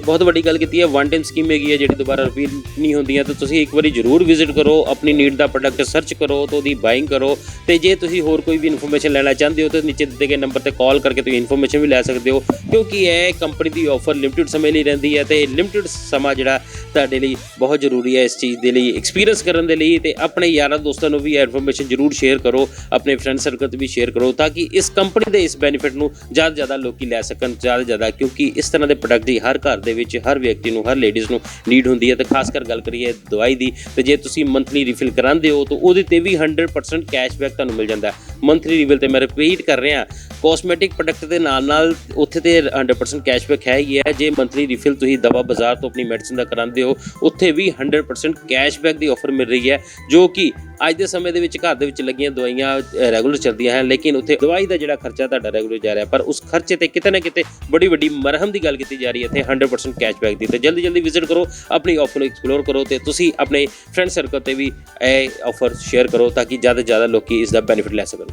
ਬਹੁਤ ਵੱਡੀ ਗੱਲ ਕੀਤੀ ਹੈ। ਵਨ ਟਾਈਮ ਸਕੀਮ ਹੈਗੀ ਹੈ ਜਿਹੜੀ ਦੁਬਾਰਾ ਰਿਪੀਟ ਨਹੀਂ ਹੁੰਦੀ ਹੈ ਤਾਂ ਤੁਸੀਂ ਇੱਕ ਵਾਰੀ ਜ਼ਰੂਰ ਵਿਜ਼ਿਟ ਕਰੋ, ਆਪਣੀ ਨੀਡ ਦਾ ਪ੍ਰੋਡਕਟ ਸਰਚ ਕਰੋ ਤੇ ਉਹਦੀ ਬਾਇੰਗ ਕਰੋ। ਤੇ ਜੇ ਤੁਸੀਂ ਹੋਰ ਕੋਈ ਵੀ ਇਨਫੋਰਮੇਸ਼ਨ ਲੈਣਾ ਚਾਹੁੰਦੇ ਹੋ, ਤਾਂ ਨੀਚੇ ਦਿੱਤੇ ਗਏ ਨੰਬਰ ਤੇ ਕਾਲ ਕਰਕੇ ਤੁਸੀਂ ਇਨਫੋਰਮੇਸ਼ਨ ਵੀ ਲੈ ਸਕਦੇ ਹੋ। ਕਿਉਂਕਿ ਇਹ ਕੰਪਨੀ ਦੀ ਆਫਰ ਲਿਮਟਿਡ ਸਮੇਂ ਲਈ ਰਹਿੰਦੀ ਹੈ ਤੇ ਲਿਮਟਿਡ ਸਮਾਂ ਜਿਹੜਾ ਤੁਹਾਡੇ ਲਈ ਬਹੁਤ ਜ਼ਰੂਰੀ ਹੈ ਇਸ ਚੀਜ਼ ਦੇ ਲਈ ਐਕਸਪੀਰੀਅੰਸ ਕਰਨ ਦੇ ਲਈ। ਤੇ ਆਪਣੇ ਯਾਰਾਂ ਦੋਸਤਾਂ ਨੂੰ ਵੀ ਇਹ ਇਨਫੋਰਮੇਸ਼ਨ ਜ਼ਰੂਰ ਸ਼ੇਅਰ ਕਰੋ, ਆਪਣੇ ਫਰੈਂਡ ਸਰਕਲ ਤੇ ਵੀ ਸ਼ੇਅਰ ਕਰੋ, ਤਾਂ ਕਿ ਇਸ ਕੰਪਨੀ ਦੇ ਇਸ ਬੈਨੀਫਿਟ ਨੂੰ ਜ਼ਿਆਦਾ ਜ਼ਿਆਦਾ ਲੋਕੀ ਲੈ ਸਕਣ, ਜ਼ਿਆਦਾ ਜ਼ਿਆਦਾ, ਕਿਉਂਕਿ ਇਸ ਤਰ੍ਹਾਂ ਦੇ ਪ੍ਰੋਡਕਟ ਦੀ ਹਰ ਘਰ ਦੇ ਵਿੱਚ ਹਰ ਵਿਅਕਤੀ ਨੂੰ, ਹਰ ਲੇਡੀਜ਼ ਨੂੰ ਨੀਡ ਹੁੰਦੀ ਹੈ। ਤੇ ਖਾਸ ਕਰ ਗੱਲ ਕਰੀਏ ਦਵਾਈ ਦੀ, ਤੇ ਜੇ ਤੁਸੀਂ ਮੰਥਲੀ ਰਿਫਿਲ ਕਰਾਉਂਦੇ ਹੋ, ਤਾਂ ਉਹਦੇ ਤੇ ਵੀ 100% ਕੈਸ਼ਬੈਕ ਤੁਹਾਨੂੰ ਮਿਲ ਜਾਂਦਾ ਹੈ। ਮੰਥਲੀ ਰਿਫਿਲ ਤੇ ਮੈਂ ਰਿਪੀਟ ਕਰ ਰਿਹਾ ਕਾਸਮੈਟਿਕ ਪ੍ਰੋਡਕਟ ਦੇ ਨਾਲ ਨਾਲ ਉੱਥੇ ਤੇ 100% ਕੈਸ਼ਬੈਕ ਹੈ ਹੀ ਹੈ। ਜੇ ਮੰਥਲੀ ਰਿਫਿਲ ਤੁਸੀਂ ਦਵਾ ਬਾਜ਼ਾਰ ਤੋਂ ਆਪਣੀ ਮੈਡੀਸਿਨ ਦਾ ਕਰਾਉਂਦੇ ਹੋ, ਉੱਥੇ ਵੀ 100% ਕੈਸ਼ਬੈਕ ਦੀ ਆਫਰ ਮਿਲ ਰਹੀ ਹੈ, ਜੋ ਕਿ ਅੱਜ ਦੇ ਸਮੇਂ ਦੇ ਵਿੱਚ ਘਰ ਦੇ ਵਿੱਚ ਲੱਗੀਆਂ ਦਵਾਈਆਂ ਰੈਗੂਲਰ ਚੱਲਦੀਆਂ ਹਨ, ਲੇਕਿਨ ਉੱਥੇ ਦਵਾਈ ਦਾ ਜਿਹੜਾ ਖਰਚਾ ਤੁਹਾਡਾ ਰੈਗੂਲਰ ਜਾ ਰਿਹਾ, ਪਰ ਉਸ ਖਰਚੇ ਤੇ ਕਿਤੇ ਨਾ ਕਿਤੇ ਬੜੀ ਵੱਡੀ ਮਰਹਮ ਦੀ ਗੱਲ ਕੀਤੀ ਜਾ ਰਹੀ ਹੈ ਇੱਥੇ 100% ਕੈਸ਼ਬੈਕ ਦੀ। ਤੇ ਜਲਦੀ ਜਲਦੀ ਵਿਜ਼ਿਟ ਕਰੋ, ਆਪਣੀ ਆਫਰ ਨੂੰ ਐਕਸਪਲੋਰ ਕਰੋ ਤੇ ਤੁਸੀਂ ਆਪਣੇ ਫਰੈਂਡ ਸਰਕਲ ਤੇ ਵੀ ਇਹ ਆਫਰ ਸ਼ੇਅਰ ਕਰੋ ਤਾਂ ਕਿ ਜ਼ਿਆਦਾ ਤੋਂ ਜ਼ਿਆਦਾ ਲੋਕੀ ਇਸ ਦਾ ਬੈਨੀਫਿਟ ਲੈ ਸਕਣ।